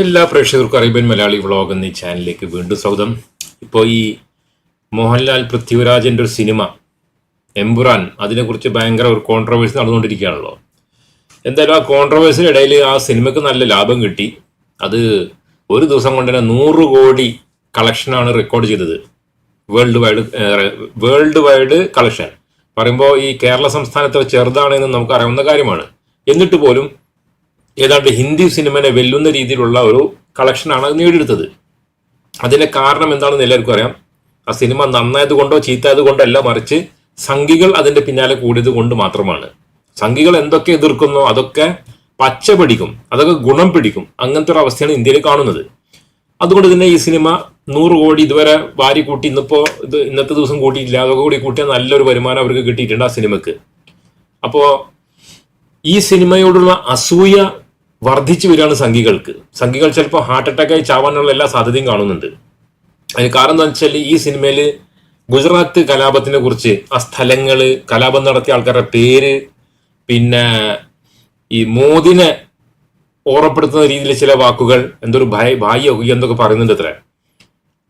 എല്ലാ പ്രേക്ഷകർക്കും Arabian Malayali vlog എന്ന ചാനലിലേക്ക് വീണ്ടും സ്വാഗതം. ഇപ്പോൾ ഈ മോഹൻലാൽ പൃഥ്വിരാജന്റെ ഒരു സിനിമ എംബുറാൻ അതിനെക്കുറിച്ച് ഭയങ്കര ഒരു കോൺട്രവേഴ്സി നടന്നുകൊണ്ടിരിക്കുകയാണല്ലോ. എന്തായാലും ആ കോൺട്രവേഴ്സിയുടെ ഇടയിൽ ആ സിനിമയ്ക്ക് നല്ല ലാഭം കിട്ടി. അത് ഒരു ദിവസം കൊണ്ട് തന്നെ നൂറ് കോടി കളക്ഷനാണ് റെക്കോർഡ് ചെയ്തത്. World wide world wide collection പറയുമ്പോൾ ഈ കേരള സംസ്ഥാനത്ത് ചെറുതാണ് എന്ന് നമുക്ക് അറിയാവുന്ന കാര്യമാണ്. എന്നിട്ട് പോലും ഏതാണ്ട് ഹിന്ദി സിനിമനെ വെല്ലുന്ന രീതിയിലുള്ള ഒരു കളക്ഷനാണ് നേടിയെടുത്തത്. അതിന്റെ കാരണം എന്താണെന്ന് എല്ലാവർക്കും അറിയാം. ആ സിനിമ നന്നായത് കൊണ്ടോ ചീത്തായത് കൊണ്ടോ അല്ല മറിച്ച് സംഘികൾ അതിന്റെ പിന്നാലെ കൂടിയത് കൊണ്ട് മാത്രമാണ്. സംഘികൾ എന്തൊക്കെ എതിർക്കുന്നോ അതൊക്കെ പച്ച പിടിക്കും അതൊക്കെ ഗുണം പിടിക്കും. അങ്ങനത്തെ ഒരു അവസ്ഥയാണ് ഇന്ത്യയിൽ കാണുന്നത്. അതുകൊണ്ട് തന്നെ ഈ സിനിമ നൂറ് കോടി ഇതുവരെ വാരി കൂട്ടി ഇന്നിപ്പോ ഇത് ഇന്നത്തെ ദിവസം കൂട്ടിയില്ല അതൊക്കെ കൂടി കൂട്ടിയാൽ നല്ലൊരു വരുമാനം അവർക്ക് കിട്ടിയിട്ടുണ്ട് ആ സിനിമക്ക്. അപ്പോൾ ഈ സിനിമയോടുള്ള അസൂയ വർദ്ധിച്ചു വരികയാണ് സംഘികൾക്ക്. സംഘികൾ ചിലപ്പോൾ ഹാർട്ട് അറ്റാക്ക് ആയി ചാവാനുള്ള എല്ലാ സാധ്യതയും കാണുന്നുണ്ട്. അതിന് കാരണം എന്താ വെച്ചാൽ ഈ സിനിമയിൽ ഗുജറാത്ത് കലാപത്തിനെ കുറിച്ച് ആ സ്ഥലങ്ങൾ കലാപം നടത്തിയ ആൾക്കാരുടെ പേര് പിന്നെ ഈ മോദിനെ ഓർമ്മപ്പെടുത്തുന്ന രീതിയിൽ ചില വാക്കുകൾ എന്തൊരു ഭയ ഭായി എന്തൊക്കെ പറയുന്നുണ്ട് അത്ര.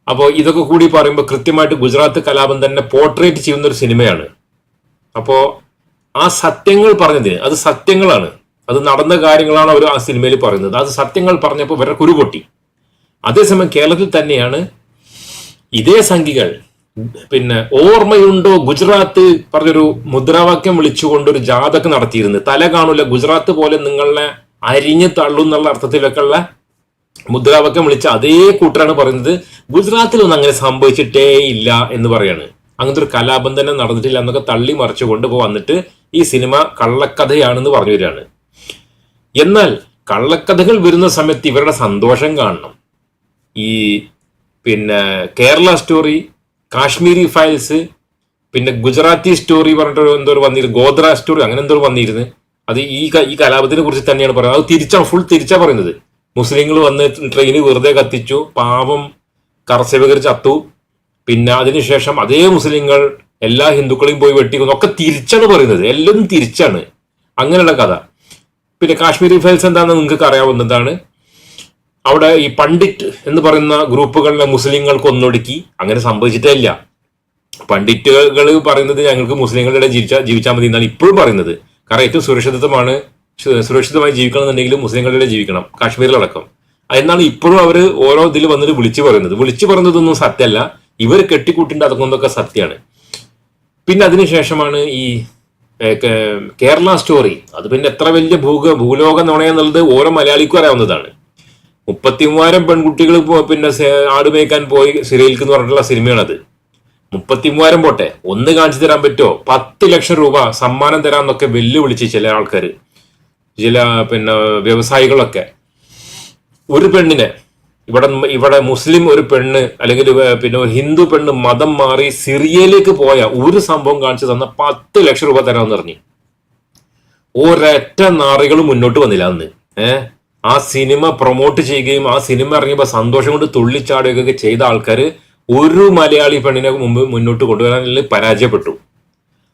അപ്പോൾ ഇതൊക്കെ കൂടി പറയുമ്പോൾ കൃത്യമായിട്ട് ഗുജറാത്ത് കലാപം തന്നെ പോർട്രേറ്റ് ചെയ്യുന്ന ഒരു സിനിമയാണ്. അപ്പോൾ ആ സത്യങ്ങൾ പറഞ്ഞതിന് അത് സത്യങ്ങളാണ്. അത് നടന്ന കാര്യങ്ങളാണ് അവർ ആ സിനിമയിൽ പറയുന്നത്. അത് സത്യങ്ങൾ പറഞ്ഞപ്പോൾ ഇവരുടെ കുരുപൊട്ടി അതേസമയം കേരളത്തിൽ തന്നെയാണ് ഇതേ സംഖ്യകൾ പിന്നെ ഓർമ്മയുണ്ടോ ഗുജറാത്ത് പറഞ്ഞൊരു മുദ്രാവാക്യം വിളിച്ചുകൊണ്ട് ഒരു ജാഥക്ക് നടത്തിയിരുന്നത്. തല കാണൂല ഗുജറാത്ത് പോലെ നിങ്ങളെ അരിഞ്ഞു തള്ളും എന്നുള്ള അർത്ഥത്തിലൊക്കെയുള്ള മുദ്രാവാക്യം വിളിച്ച അതേ കൂട്ടരാണ് പറയുന്നത്. ഗുജറാത്തിലൊന്നും അങ്ങനെ സംഭവിച്ചിട്ടേ ഇല്ല എന്ന് പറയാണ്. അങ്ങനത്തെ ഒരു കലാപം തന്നെ നടന്നിട്ടില്ല എന്നൊക്കെ തള്ളി മറിച്ചുകൊണ്ട് കൊണ്ട് വന്നിട്ട് ഈ സിനിമ കള്ളക്കഥയാണെന്ന് പറഞ്ഞു വരികയാണ്. എന്നാൽ കള്ളക്കഥകൾ വരുന്ന സമയത്ത് ഇവരുടെ സന്തോഷം കാണണം. ഈ പിന്നെ കേരള സ്റ്റോറി കാശ്മീരി ഫയൽസ് പിന്നെ ഗുജറാത്തി സ്റ്റോറി പറഞ്ഞിട്ട് എന്തോ വന്നിരുന്നു ഗോദ്ര സ്റ്റോറി അങ്ങനെ എന്തോ വന്നിരുന്നു. അത് ഈ ഈ കലാപത്തിനെ കുറിച്ച് തന്നെയാണ് പറയുന്നത്. അത് തിരിച്ചാണ് ഫുൾ തിരിച്ചാ പറയുന്നത്. മുസ്ലിങ്ങൾ വന്ന് ട്രെയിന് വെറുതെ കത്തിച്ചു പാവം കർസേവകർ ചത്തു. പിന്നെ അതിനുശേഷം അതേ മുസ്ലിങ്ങൾ എല്ലാ ഹിന്ദുക്കളെയും പോയി വെട്ടിക്കുന്നു. ഒക്കെ തിരിച്ചാണ് പറയുന്നത്. എല്ലാം തിരിച്ചാണ്. അങ്ങനെയുള്ള കഥ. പിന്നെ കാശ്മീരി ഫയൽസ് എന്താണെന്ന് നിങ്ങൾക്ക് അറിയാവുന്നതാണ് അവിടെ ഈ പണ്ഡിറ്റ് എന്ന് പറയുന്ന ഗ്രൂപ്പുകളിലെ മുസ്ലിങ്ങൾക്ക് ഒന്നൊടുക്കി അങ്ങനെ സംഭവിച്ചിട്ടേ ഇല്ല പണ്ഡിറ്റുകൾ പറയുന്നത് ഞങ്ങൾക്ക് മുസ്ലിങ്ങളുടെ ജീവിച്ച ജീവിച്ചാ ജീവിച്ചാൽ മതി എന്നാണ് ഇപ്പോഴും പറയുന്നത്. കാരണം ഏറ്റവും സുരക്ഷിതത്വമാണ് സുരക്ഷിതമായി ജീവിക്കണം എന്നുണ്ടെങ്കിൽ മുസ്ലിങ്ങളുടെ ജീവിക്കണം കാശ്മീരിലടക്കം. എന്നാണ് ഇപ്പോഴും അവർ ഓരോ ഇതിൽ വന്നിട്ട് വിളിച്ചു പറയുന്നത്. വിളിച്ചു പറയുന്നതൊന്നും സത്യമല്ല. ഇവർ കെട്ടിക്കൂട്ടിന്റെ അതൊക്കെ സത്യമാണ്. പിന്നെ അതിനുശേഷമാണ് ഈ കേരള സ്റ്റോറി. അത് പിന്നെ എത്ര വലിയ ഭൂക ഭൂലോക നുണയെന്നുള്ളത് ഓരോ മലയാളിക്കും അറിയാവുന്നതാണ്. മുപ്പത്തി മൂവായിരം പെൺകുട്ടികൾ പിന്നെ ആട് മേയ്ക്കാൻ പോയി സിറിയൽക്ക് എന്ന് പറഞ്ഞിട്ടുള്ള സിനിമയാണത്. മുപ്പത്തി മൂവായിരം പോട്ടെ. ഒന്ന് കാണിച്ചു തരാൻ പറ്റുമോ? പത്ത് ലക്ഷം രൂപ സമ്മാനം തരാമെന്നൊക്കെ വെല്ലുവിളിച്ച് ചില ആൾക്കാർ ചില പിന്നെ വ്യവസായികളൊക്കെ. ഒരു പെണ്ണിനെ ഇവിടെ ഇവിടെ മുസ്ലിം ഒരു പെണ്ണ് അല്ലെങ്കിൽ പിന്നെ ഒരു ഹിന്ദു പെണ്ണ് മതം മാറി സിറിയയിലേക്ക് പോയ ഒരു സംഭവം കാണിച്ചു തന്ന പത്ത് ലക്ഷം രൂപ തരാമെന്ന് പറഞ്ഞു. ഒരൊറ്റ നാറികളും മുന്നോട്ട് വന്നില്ല അന്ന്. ആ സിനിമ പ്രൊമോട്ട് ചെയ്യുകയും ആ സിനിമ ഇറങ്ങിയപ്പോൾ സന്തോഷം കൊണ്ട് തുള്ളിച്ചാടുകയൊക്കെ ചെയ്ത ആൾക്കാർ ഒരു മലയാളി പെണ്ണിനെ മുമ്പ് മുന്നോട്ട് കൊണ്ടുവരാനിൽ പരാജയപ്പെട്ടു.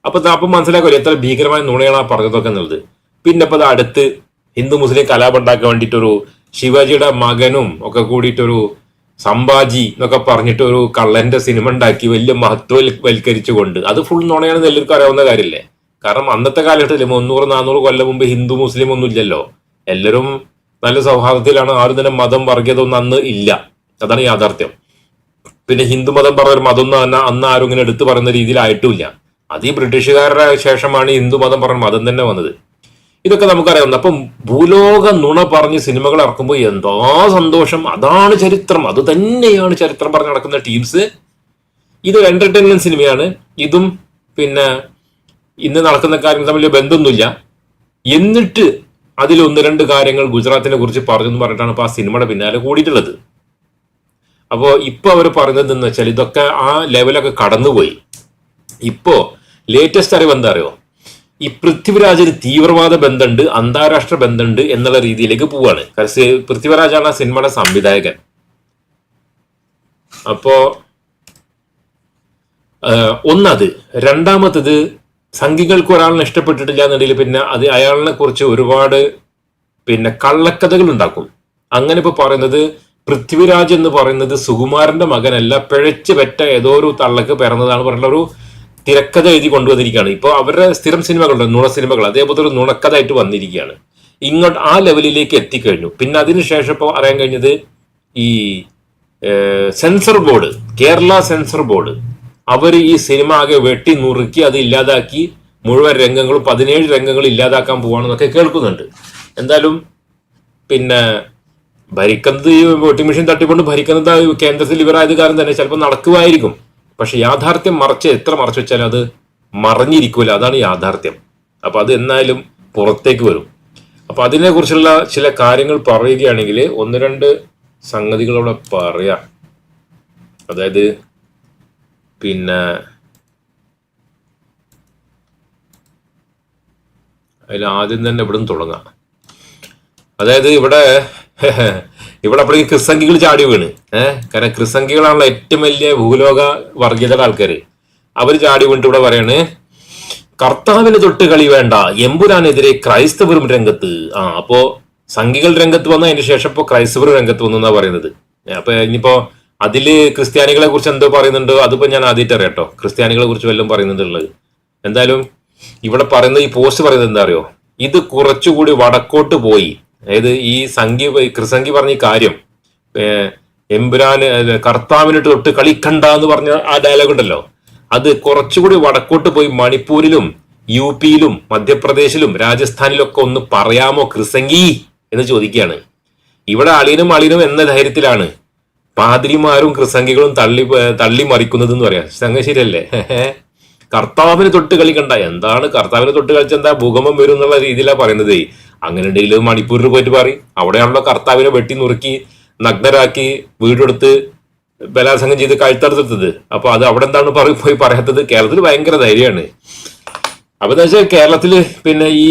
അപ്പൊ അപ്പം മനസ്സിലാക്കുമല്ലോ എത്ര ഭീകരമായ നുണയാണ് ആ പറഞ്ഞതൊക്കെ എന്നുള്ളത്. പിന്നെ അപ്പൊ ദാ അടുത്ത് ഹിന്ദു മുസ്ലിം കലാപം ഉണ്ടാക്കാൻ വേണ്ടിയിട്ടൊരു ശിവാജിയുടെ മകനും ഒക്കെ കൂടിയിട്ടൊരു സംഭാജി എന്നൊക്കെ പറഞ്ഞിട്ട് ഒരു കള്ളന്റെ സിനിമ ഉണ്ടാക്കി വലിയ മഹത്വവൽക്കരിച്ചുകൊണ്ട്. അത് ഫുൾ നുണയാണെന്ന് എല്ലാവർക്കും അറിയാവുന്ന കാര്യമല്ലേ കാരണം അന്നത്തെ കാലഘട്ടത്തിൽ മുന്നൂറ് നാനൂറ് കൊല്ലം മുമ്പ് ഹിന്ദു മുസ്ലിം ഒന്നും ഇല്ലല്ലോ. എല്ലാവരും നല്ല സൗഹാർദ്ദത്തിലാണ് ആരും തന്നെ മതം വർഗീയത ഒന്നും അന്ന് ഇല്ല. അതാണ് യാഥാർത്ഥ്യം. പിന്നെ ഹിന്ദു മതം പറഞ്ഞ മതം എന്ന് പറഞ്ഞാൽ അന്ന് ആരും ഇങ്ങനെ എടുത്തു പറയുന്ന രീതിയിലായിട്ടുമില്ല അത് ഈ ബ്രിട്ടീഷുകാരുടെ ശേഷമാണ് ഹിന്ദു മതം പറഞ്ഞ മതം തന്നെ വന്നത്. ഇതൊക്കെ നമുക്കറിയാവുന്ന. അപ്പം ഭൂലോക നുണ പറഞ്ഞ് സിനിമകൾ ഇറക്കുമ്പോൾ എന്തോ സന്തോഷം. അതാണ് ചരിത്രം. അത് തന്നെയാണ് ചരിത്രം പറഞ്ഞ് നടക്കുന്ന ടീംസ് ഇതൊരു എന്റർടൈൻമെന്റ് സിനിമയാണ് ഇതും പിന്നെ ഇന്ന് നടക്കുന്ന കാര്യങ്ങൾ തമ്മിൽ ബന്ധമൊന്നുമില്ല. എന്നിട്ട് അതിൽ ഒന്ന് രണ്ട് കാര്യങ്ങൾ ഗുജറാത്തിനെ കുറിച്ച് പറഞ്ഞു എന്ന് പറഞ്ഞിട്ടാണ് ഇപ്പൊ ആ സിനിമയുടെ പിന്നാലെ കൂടിയിട്ടുള്ളത്. അപ്പോൾ ഇപ്പോൾ അവർ പറയുന്നത് എന്ന് വെച്ചാൽ ഇതൊക്കെ ആ ലെവലൊക്കെ കടന്നുപോയി. ഇപ്പോ ലേറ്റസ്റ്റ് അറിവ് എന്താ അറിയോ? ഈ പൃഥ്വിരാജിന് തീവ്രവാദ ബന്ധമുണ്ട് അന്താരാഷ്ട്ര ബന്ധമുണ്ട് എന്നുള്ള രീതിയിലേക്ക് പോവാണ്. പൃഥ്വിരാജാണ് ആ സിനിമയുടെ സംവിധായകൻ. അപ്പോ ഒന്നത് രണ്ടാമത്തത് സംഘികൾക്ക് ഒരാളിനെ ഇഷ്ടപ്പെട്ടിട്ടില്ല എന്നുണ്ടെങ്കിൽ പിന്നെ അത് അയാളിനെ കുറിച്ച് ഒരുപാട് പിന്നെ കള്ളക്കഥകൾ ഉണ്ടാക്കും. അങ്ങനെ ഇപ്പൊ പറയുന്നത് പൃഥ്വിരാജ് എന്ന് പറയുന്നത് സുകുമാരന്റെ മകനല്ല പിഴച്ച് പെറ്റ ഏതോ ഒരു തള്ളക്ക് പിറന്നതാണ് പറഞ്ഞ ഒരു തിരക്കഥ എഴുതി കൊണ്ടുവന്നിരിക്കുകയാണ്. ഇപ്പോൾ അവരുടെ സ്ഥിരം സിനിമകളുണ്ട് നുണ സിനിമകൾ അതേപോലെ ഒരു നുണക്കഥയായിട്ട് വന്നിരിക്കുകയാണ്. ഇങ്ങോട്ട് ആ ലെവലിലേക്ക് എത്തിക്കഴിഞ്ഞു. പിന്നെ അതിനുശേഷം ഇപ്പോൾ അറിയാൻ കഴിഞ്ഞത് ഈ censor board Kerala censor board. അവർ ഈ സിനിമ ആകെ വെട്ടി നുറുക്കി അത് ഇല്ലാതാക്കി മുഴുവൻ രംഗങ്ങളും പതിനേഴ് രംഗങ്ങൾ ഇല്ലാതാക്കാൻ പോവാണെന്നൊക്കെ കേൾക്കുന്നുണ്ട്. എന്തായാലും പിന്നെ ഭരിക്കുന്നത് ഈ വോട്ടിംഗ് മെഷീൻ തട്ടിക്കൊണ്ട് ഭരിക്കുന്നത് കേന്ദ്രത്തിൽ ഇവരായത് കാരണം തന്നെ ചിലപ്പോൾ നടക്കുമായിരിക്കും. പക്ഷെ യാഥാർത്ഥ്യം മറച്ച് എത്ര മറച്ചു വെച്ചാലും അത് മറഞ്ഞിരിക്കൂല. അതാണ് യാഥാർത്ഥ്യം. അപ്പൊ അത് എന്നാലും പുറത്തേക്ക് വരും. അപ്പൊ അതിനെ കുറിച്ചുള്ള ചില കാര്യങ്ങൾ പറയുകയാണെങ്കിൽ ഒന്ന് രണ്ട് സംഗതികളോടെ പറയാം. അതായത് പിന്നെ അതിൽ ആദ്യം തന്നെ ഇവിടെ നിന്ന് തുടങ്ങാം. അതായത് ഇവിടെ ഇവിടെ അപ്പോൾ ഈ ക്രിസംഖികൾ ചാടി വീണ്. ഏഹ് കാരണം ക്രിസംഖികളാണല്ലോ ഏറ്റവും വലിയ ഭൂലോക വർഗീയതയുടെ ആൾക്കാർ അവർ ചാടി വീണിട്ട് ഇവിടെ പറയാണ് കർത്താവിന് തൊട്ട് കളി വേണ്ട എമ്പുരാനെതിരെ ക്രൈസ്തവരും രംഗത്ത്. ആ അപ്പോ സംഘികൾ രംഗത്ത് വന്ന അതിന് ശേഷം ഇപ്പോൾ ക്രൈസ്തവർ രംഗത്ത് വന്നു എന്നാ പറയുന്നത്. അപ്പൊ ഇനിയിപ്പോ അതിൽ ക്രിസ്ത്യാനികളെ കുറിച്ച് എന്തോ പറയുന്നുണ്ടോ അതിപ്പോ ഞാൻ ആദ്യമായിട്ട് അറിയാട്ടോ ക്രിസ്ത്യാനികളെ കുറിച്ച് വല്ലതും പറയുന്നുണ്ടുള്ളത് എന്തായാലും ഇവിടെ പറയുന്നത് ഈ പോസ്റ്റ് പറയുന്നത് എന്താ അറിയോ? ഇത് കുറച്ചുകൂടി വടക്കോട്ട് പോയി. അതായത് ഈ സംഖ്യ കൃസംഖ്യ പറഞ്ഞ കാര്യം എമ്പുരാന് അല്ല, കർത്താവിന് തൊട്ട് കളിക്കണ്ട എന്ന് പറഞ്ഞ ആ ഡയലോഗ് ഉണ്ടല്ലോ. അത് കുറച്ചുകൂടി വടക്കോട്ട് പോയി മണിപ്പൂരിലും യു പിയിലും മധ്യപ്രദേശിലും രാജസ്ഥാനിലൊക്കെ ഒന്ന് പറയാമോ കൃസംഗി എന്ന് ചോദിക്കുകയാണ്. ഇവിടെ അളിനും അളിനും എന്ന ധൈര്യത്തിലാണ് പാതിരിമാരും ക്രിസംഗികളും തള്ളി തള്ളി മറിക്കുന്നത് എന്ന് പറയാം. സംഗതി ശരിയല്ലേ? കർത്താവിന് തൊട്ട് കളിക്കണ്ട എന്താണ് കർത്താവിന് തൊട്ട് കളിച്ച എന്താ ഭൂകമ്പം വരും എന്നുള്ള രീതിയിലാണ് പറയുന്നത്. അങ്ങനെ മണിപ്പൂരിൽ പോയിട്ട് പറയും. അവിടെയാണല്ലോ കർത്താവിനെ വെട്ടി നുറുക്കി നഗ്നരാക്കി വീടെടുത്ത് ബലാത്സംഗം ചെയ്ത് കഴുത്തടുത്തെടുത്തത് അപ്പൊ അത് അവിടെ എന്താണ് പറ- പോയി പറയാത്തത്? കേരളത്തിൽ ഭയങ്കര ധൈര്യമാണ്. അപ്പൊ എന്താ വെച്ചാൽ കേരളത്തിൽ പിന്നെ ഈ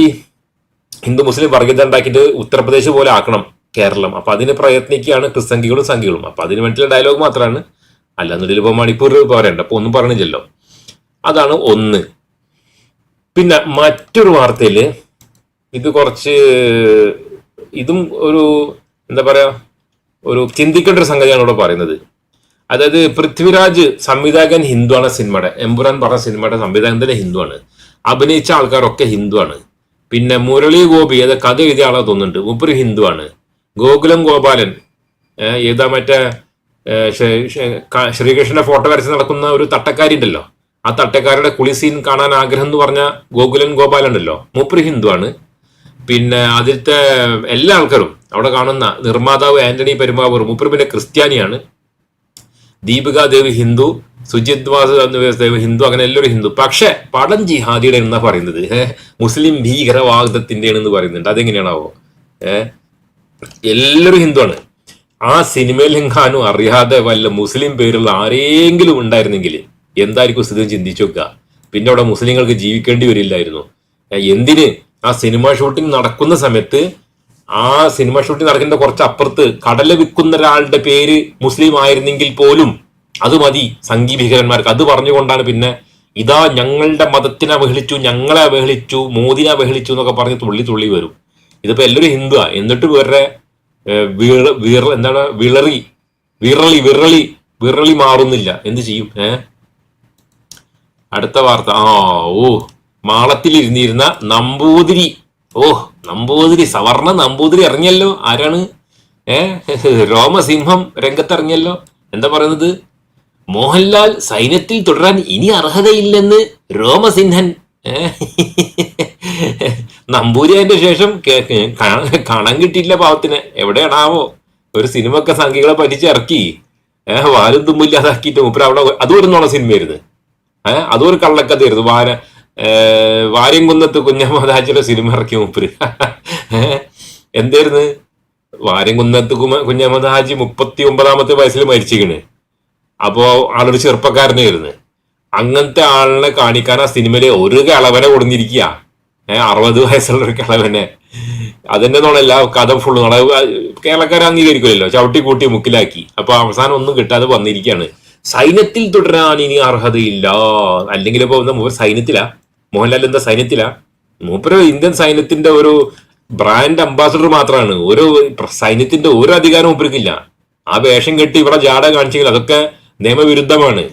ഹിന്ദു മുസ്ലിം വർഗീയത ഉണ്ടാക്കിയിട്ട് ഉത്തർപ്രദേശ് പോലെ ആക്കണം കേരളം. അപ്പൊ അതിന് പ്രയത്നിക്കുകയാണ് ക്രിസ്തംഗികളും സംഘികളും. അപ്പൊ അതിന് വേണ്ടിയുള്ള ഡയലോഗ് മാത്രമാണ് അല്ലാന്നുണ്ടെങ്കിൽ ഇപ്പൊ മണിപ്പൂർ പറയണ്ട അപ്പൊ ഒന്നും പറഞ്ഞില്ലല്ലോ. അതാണ് ഒന്ന്. പിന്നെ മറ്റൊരു വാർത്തയിൽ ഇത് കുറച്ച് ഇതും ഒരു എന്താ പറയാ ഒരു ചിന്തിക്കേണ്ട ഒരു സംഗതിയാണ് ഇവിടെ പറയുന്നത്. അതായത് പൃഥ്വിരാജ് സംവിധായകൻ ഹിന്ദുവാണ് സിനിമയുടെ എമ്പുരാൻ പറഞ്ഞ സിനിമയുടെ സംവിധായകൻ തന്നെ ഹിന്ദുവാണ്. അഭിനയിച്ച ആൾക്കാരൊക്കെ ഹിന്ദുവാണ്. പിന്നെ മുരളി ഗോപി അത് കഥ എഴുതിയ ആളെ തോന്നുന്നുണ്ട് മൂപ്പര് ഹിന്ദുവാണ്. ഗോകുലം ഗോപാലൻ ഏതാ മറ്റേ ശ്രീകൃഷ്ണന്റെ ഫോട്ടോ വരച്ച് നടക്കുന്ന ഒരു തട്ടക്കാരി ഉണ്ടല്ലോ. ആ തട്ടക്കാരുടെ കുളി സീൻ കാണാൻ ആഗ്രഹം എന്ന് പറഞ്ഞ ഗോകുലൻ ഗോപാലൻ ഉണ്ടല്ലോ. മൂപ്പര് ഹിന്ദുവാണ്. പിന്നെ ആദ്യത്തെ എല്ലാ ആൾക്കാരും അവിടെ കാണുന്ന നിർമ്മാതാവ് ആന്റണി പെരുമാവൂർ മൂപ്പര് പിന്നെ ക്രിസ്ത്യാനിയാണ്. ദീപിക ദേവി ഹിന്ദു സുജിത് വാസ് ദേവ് ഹിന്ദു അങ്ങനെ എല്ലാവരും ഹിന്ദു. പക്ഷേ പടം ജിഹാദിയുടെ എന്നാ പറയുന്നത്? മുസ്ലിം ഭീകരവാദത്തിന്റെ എന്ന് പറയുന്നുണ്ട്. അതെങ്ങനെയാണാവോ? ഏഹ് എല്ലാവരും ഹിന്ദുവാണ്. ആ സിനിമയിലെങ്ങാനും അറിയാതെ വല്ല മുസ്ലിം പേരുള്ള ആരെങ്കിലും ഉണ്ടായിരുന്നെങ്കിൽ എന്തായിരിക്കും സ്ഥിതി ചിന്തിച്ചു നോക്കുക. പിന്നെ അവിടെ മുസ്ലിങ്ങൾക്ക് ജീവിക്കേണ്ടി വരില്ലായിരുന്നു. എന്തിന് ആ സിനിമ ഷൂട്ടിംഗ് നടക്കുന്ന സമയത്ത് ആ സിനിമ ഷൂട്ടിംഗ് നടക്കുന്ന കുറച്ച് അപ്പുറത്ത് കടല വിൽക്കുന്ന ഒരാളുടെ പേര് മുസ്ലിം ആയിരുന്നെങ്കിൽ പോലും അത് മതി സംഘി ഭീകരന്മാർക്ക്. അത് പറഞ്ഞുകൊണ്ടാണ് പിന്നെ ഇതാ ഞങ്ങളുടെ മതത്തിനെ അവഹേളിച്ചു ഞങ്ങളെ അവഹേളിച്ചു മോദിനെ അവഹേളിച്ചു എന്നൊക്കെ പറഞ്ഞ് തുള്ളി തുള്ളി വരും. ഇതിപ്പോ എല്ലാവരും ഹിന്ദുവാ. എന്നിട്ട് വീറ എന്താണ് വിളറി വിറളി വിറളി വിറളി മാറുന്നില്ല. എന്ത് ചെയ്യും? ഏ? അടുത്ത വാർത്ത. ആ ഓ. മാളത്തിൽ ഇരുന്നിരുന്ന നമ്പൂതിരി. ഓ നമ്പൂതിരി സവർണ നമ്പൂതിരി ഇറങ്ങിയല്ലോ. ആരാണ്? ഏ രോമസിംഹം രംഗത്തിറങ്ങിയല്ലോ. എന്താ പറയുന്നത്? മോഹൻലാൽ സൈന്യത്തിൽ തുടരാൻ ഇനി അർഹതയില്ലെന്ന് രോമസിംഹൻ. നമ്പൂരി നമ്പൂരിയതിന്റെ ശേഷം കാണാൻ കിട്ടിയില്ല പാവത്തിന്. എവിടെയാണാവോ? ഒരു സിനിമ ഒക്കെ പറ്റിച്ച് ഇറക്കി. ഏഹ് വാലും തുമ്പില്ലാതാക്കിയിട്ട് മൂപ്പര അവിടെ അതും ഒരു നോണ സിനിമയായിരുന്നു. ഏഹ് അതും ഒരു കള്ളക്കഥയായിരുന്നു. വാന വാര്യംകുന്നത്ത് കുഞ്ഞമ്മദാജിയുടെ സിനിമ ഇറക്കി മൂപ്പര്. എന്തായിരുന്നു? വാര്യംകുന്നത്ത് കുമ- കുഞ്ഞമ്മദ് ഹാജി മുപ്പത്തി ഒമ്പതാമത്തെ വയസ്സിൽ മരിച്ചിരിക്കണ്. അപ്പോ ആളൊരു ചെറുപ്പക്കാരനായിരുന്നു. അങ്ങനത്തെ ആളിനെ കാണിക്കാൻ ആ സിനിമയിൽ ഒരു കിളവനെ കൊടുന്നിരിക്കുക. ഏഹ് അറുപത് വയസ്സുള്ള ഒരു കിളവനെ. അതിന്റെ നോളല്ല കഥ ഫുള്ള് നോളെ കേരളക്കാരെ അംഗീകരിക്കില്ലല്ലോ. ചവിട്ടി കൂട്ടി മുക്കിലാക്കി. അപ്പൊ അവസാനം ഒന്നും കിട്ടാതെ വന്നിരിക്കുകയാണ്. സൈന്യത്തിൽ തുടരാൻ ഇനി അർഹതയില്ല. അല്ലെങ്കിൽ ഇപ്പൊ സൈന്യത്തിലാ. മോഹൻലാൽ എന്താ സൈന്യത്തിലാ? മൂപ്പര് ഇന്ത്യൻ സൈന്യത്തിന്റെ ഒരു ബ്രാൻഡ് അംബാസഡർ മാത്രമാണ് ഒരു സൈന്യത്തിന്റെ ഒരു അധികാരം മൂപ്പർക്കില്ല ആ വേഷം കെട്ടി ഇവിടെ ജാട കാണിച്ചെങ്കിൽ അതൊക്കെ നിയമവിരുദ്ധമാണ്.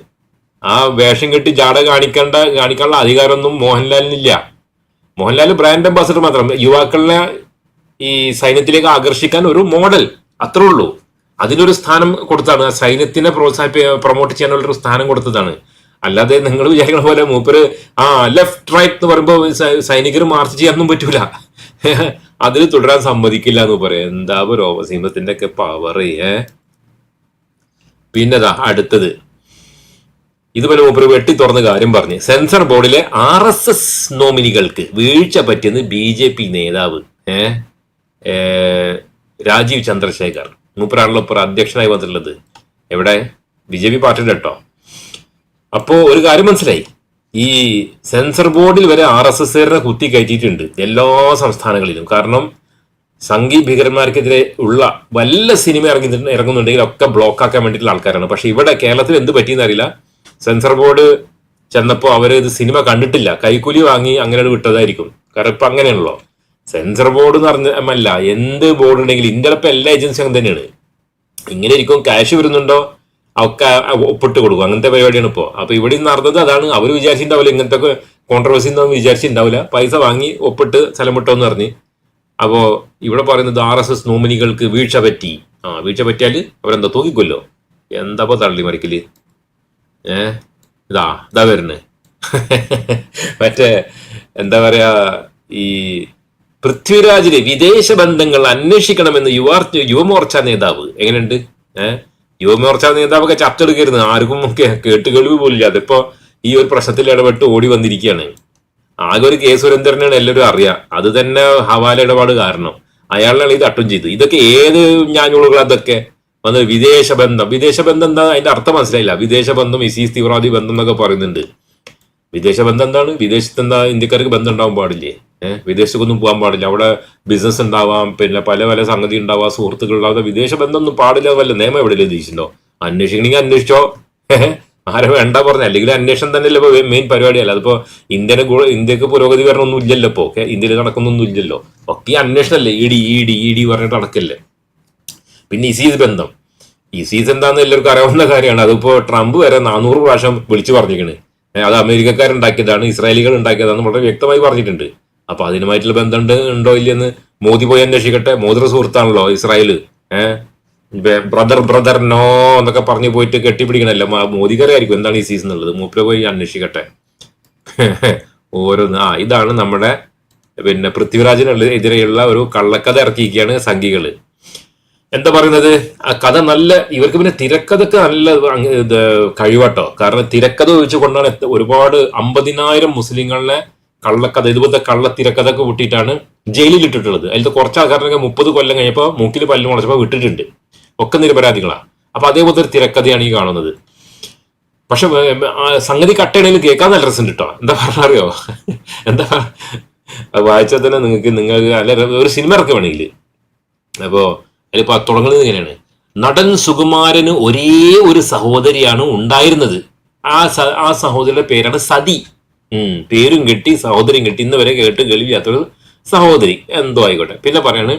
ആ വേഷം കെട്ടി ജാട കാണിക്കേണ്ട കാണിക്കാനുള്ള അധികാരമൊന്നും മോഹൻലാലിനില്ല. മോഹൻലാൽ ബ്രാൻഡ് അംബാസഡർ മാത്രം. യുവാക്കളെ ഈ സൈന്യത്തിലേക്ക് ആകർഷിക്കാൻ ഒരു മോഡൽ അത്രേ ഉള്ളൂ. അതിനൊരു സ്ഥാനം കൊടുത്താണ്. സൈന്യത്തിനെ പ്രോത്സാഹിപ്പി പ്രൊമോട്ട് ചെയ്യാനുള്ള ഒരു സ്ഥാനം കൊടുത്തതാണ്. അല്ലാതെ നിങ്ങൾ വിചാരിക്കുന്ന പോലെ മൂപ്പര് ആ ലെഫ്റ്റ് റൈറ്റ് എന്ന് പറയുമ്പോൾ സൈനികർ മാർച്ച് ചെയ്യാനൊന്നും പറ്റൂല. അതിൽ തുടരാൻ സമ്മതിക്കില്ല എന്ന് പറയാം. എന്താ രോമസിംഹത്തിന്റെ ഒക്കെ പവർ ഏ? പിന്നെതാ അടുത്തത്. ഇതുപോലെ മൂപ്പര് വെട്ടി തുറന്ന് കാര്യം പറഞ്ഞു. സെൻസർ ബോർഡിലെ ആർ എസ് എസ് നോമിനികൾക്ക് വീഴ്ച പറ്റിയെന്ന് ബി ജെ പി നേതാവ് ഏ? രാജീവ് ചന്ദ്രശേഖർ. മൂപ്പരാണല്ലോ ഇപ്പോൾ അധ്യക്ഷനായി വന്നിട്ടുള്ളത്. എവിടെ? ബി ജെ പി പാർട്ടിയുടെ കേട്ടോ അപ്പോ ഒരു കാര്യം മനസ്സിലായി. ഈ സെൻസർ ബോർഡിൽ വരെ ആർ എസ് എസ്കാരനെ കുത്തി കയറ്റിയിട്ടുണ്ട് എല്ലാ സംസ്ഥാനങ്ങളിലും. കാരണം സംഘീ ഭീകരന്മാർക്കെതിരെ ഉള്ള വല്ല സിനിമ ഇറങ്ങി ഇറങ്ങുന്നുണ്ടെങ്കിൽ ഒക്കെ ബ്ലോക്ക് ആക്കാൻ വേണ്ടിയിട്ടുള്ള ആൾക്കാരാണ്. പക്ഷെ ഇവിടെ കേരളത്തിൽ എന്ത് പറ്റിയെന്ന് അറിയില്ല. സെൻസർ ബോർഡ് ചെന്നപ്പോൾ അവർ ഇത് സിനിമ കണ്ടിട്ടില്ല. കൈക്കൂലി വാങ്ങി അങ്ങനെ വിട്ടതായിരിക്കും. കാരണം ഇപ്പൊ അങ്ങനെയാണല്ലോ. സെൻസർ ബോർഡ് എന്ന് പറഞ്ഞല്ല എന്ത് ബോർഡ് ഉണ്ടെങ്കിലും ഇന്ത്യയിലെ എല്ലാ ഏജൻസി അങ്ങനെ തന്നെയാണ്. ഇങ്ങനെ ഇരിക്കും ക്യാഷ് വരുന്നുണ്ടോ? ഒക്കെ ഒപ്പിട്ട് കൊടുക്കും. അങ്ങനത്തെ പരിപാടിയാണ് ഇപ്പോൾ അപ്പൊ ഇവിടെ നടന്നത് അതാണ്. അവർ വിചാരിച്ചിട്ടുണ്ടാവില്ല ഇങ്ങനത്തെ കോൺട്രവേഴ്സി ഒന്നും വിചാരിച്ചിട്ടുണ്ടാവില്ല. പൈസ വാങ്ങി ഒപ്പിട്ട് സ്ഥലം വിട്ടോന്ന് പറഞ്ഞ്. അപ്പോ ഇവിടെ പറയുന്നത് ആർ എസ് എസ് നോമിനികൾക്ക് വീഴ്ച പറ്റി. ആ വീഴ്ച പറ്റിയാൽ അവരെന്താ തൂക്കിക്കൊല്ലോ എന്താ തള്ളി മറിക്കൽ? ഏ? ഇതാ ഇതാ വരുന്നത് മറ്റേ എന്താ പറയാ ഈ പൃഥ്വിരാജിന് വിദേശ ബന്ധങ്ങൾ അന്വേഷിക്കണമെന്ന് യുവാർ യുവമോർച്ച നേതാവ് എങ്ങനെയുണ്ട്? ഏഹ് യുവമോർച്ച നേതാവൊക്കെ ചർച്ച എടുക്കരുത്. ആർക്കും ഒക്കെ കേട്ട് കേൾവി പോലില്ല. അതിപ്പോ ഈ ഒരു പ്രശ്നത്തിൽ ഇടപെട്ട് ഓടി വന്നിരിക്കുകയാണ്. ആകെ ഒരു കെ സുരേന്ദ്രനാണ് എല്ലാവരും അറിയാം. അത് തന്നെ ഹവാല ഇടപാട് കാരണം. അയാളാണ് ഇത് അട്ടും ചെയ്ത് ഇതൊക്കെ ഏത് ഞാനുള്ള അതൊക്കെ വന്ന് വിദേശ ബന്ധം. വിദേശ ബന്ധം എന്താ? അതിന്റെ അർത്ഥം മനസ്സിലായില്ല. വിദേശ ബന്ധം ഇസീസ് തീവ്രവാദി ബന്ധം എന്നൊക്കെ പറയുന്നുണ്ട്. വിദേശ ബന്ധം എന്താണ്? വിദേശത്ത് എന്താ? ഇന്ത്യക്കാർക്ക് ബന്ധം ഉണ്ടാവാൻ പാടില്ലേ? വിദേശത്തൊന്നും പോകാൻ പാടില്ല. അവിടെ ബിസിനസ് ഉണ്ടാവാം. പിന്നെ പല പല സംഗതി ഉണ്ടാവാം. സുഹൃത്തുക്കൾ ഉണ്ടാവാം. വിദേശ ബന്ധം ഒന്നും പാടില്ല വല്ല നിയമം എവിടെ ഉദ്ദേശിച്ചിട്ടുണ്ടോ അന്വേഷിക്കണമെങ്കിൽ അന്വേഷിച്ചോ. ആരെ വേണ്ട പറഞ്ഞ. അല്ലെങ്കിൽ അന്വേഷണം തന്നെ ഇപ്പൊ മെയിൻ പരിപാടിയല്ല? അതിപ്പോ ഇന്ത്യനെ ഇന്ത്യയ്ക്ക് പുരോഗതി വരണമൊന്നും ഇല്ലല്ലോ ഇപ്പോ ഓക്കെ? ഇന്ത്യയിൽ നടക്കുന്നൊന്നും ഇല്ലല്ലോ. ഒക്കെ ഈ അന്വേഷണമല്ലേ? E D E D E D പറഞ്ഞിട്ട് നടക്കല്ലേ? പിന്നെ ഇസീസ് ബന്ധം. ഇസീസ് എന്താന്ന് എല്ലാവർക്കും അറിയാവുന്ന കാര്യമാണ്. അതിപ്പോ ട്രംപ് വരെ നാനൂറ് പ്രാവശ്യം വിളിച്ചു പറഞ്ഞിരിക്കണ്. അത് അമേരിക്കക്കാരുണ്ടാക്കിയതാണ് ഇസ്രായേലികൾ ഉണ്ടാക്കിയതാണ് വളരെ വ്യക്തമായി പറഞ്ഞിട്ടുണ്ട്. അപ്പൊ അതിനുമായിട്ടുള്ള ബന്ധം ഉണ്ട് ഉണ്ടോ ഇല്ലെന്ന് മോദി പോയി അന്വേഷിക്കട്ടെ. മോദിയുടെ സുഹൃത്താണല്ലോ ഇസ്രായേൽ. ഏഹ് ബ്രദർ ബ്രദർ നോ എന്നൊക്കെ പറഞ്ഞു പോയിട്ട് കെട്ടിപ്പിടിക്കണല്ലോ. മോദിക്കറിയായിരിക്കും എന്താണ് ഈ സീസൺ ഉള്ളത്. മൂപ്പര് പോയി അന്വേഷിക്കട്ടെ. ഓരോന്ന്. ആ ഇതാണ് നമ്മുടെ പിന്നെ പൃഥ്വിരാജിനുള്ള എതിരെയുള്ള ഒരു കള്ളക്കഥ ഇറക്കിയിരിക്കുകയാണ് സംഘികൾ. എന്താ പറയുന്നത്? ആ കഥ നല്ല ഇവർക്ക് പിന്നെ തിരക്കഥക്ക് നല്ല കഴിവട്ടോ. കാരണം തിരക്കഥ ഒഴിച്ചു കൊണ്ടാണ് ഒരുപാട് അമ്പതിനായിരം മുസ്ലിങ്ങളെ കള്ളക്കഥ ഇതുപോലത്തെ കള്ള തിരക്കഥക്ക് കൂട്ടിയിട്ടാണ് ജയിലിൽ ഇട്ടിട്ടുള്ളത് അതിലത്തെ കുറച്ച് ആൾക്കാരൊക്കെ മുപ്പത് കൊല്ലം കഴിഞ്ഞപ്പോൾ മൂക്കിൽ പല്ല് മുളച്ചപ്പോൾ വിട്ടിട്ടുണ്ട്. ഒക്കെ നിരപരാധികളാണ് അപ്പൊ അതേപോലത്തെ ഒരു തിരക്കഥയാണ് ഈ കാണുന്നത്. പക്ഷെ സംഗതി കട്ടയാണെങ്കിലും കേൾക്കാൻ നല്ല രസം കിട്ടോ എന്താ പറഞ്ഞറിയോ എന്താ വായിച്ചാൽ തന്നെ നിങ്ങൾക്ക് നിങ്ങൾക്ക് നല്ല ഒരു സിനിമ ഇറക്കി വേണമെങ്കിൽ അപ്പോ അതിലിപ്പോ തുടങ്ങുന്നത് ഇങ്ങനെയാണ്. നടൻ സുകുമാരന് ഒരേ ഒരു സഹോദരിയാണ് ഉണ്ടായിരുന്നത്. ആ ആ സഹോദരിയുടെ പേരാണ് സതി. പേരും കിട്ടി സഹോദരിയും കിട്ടി. ഇന്ന് വരെ കേട്ട് കേൾവിയാത്തൊരു സഹോദരി എന്തോ ആയിക്കോട്ടെ. പിന്നെ പറയാണ്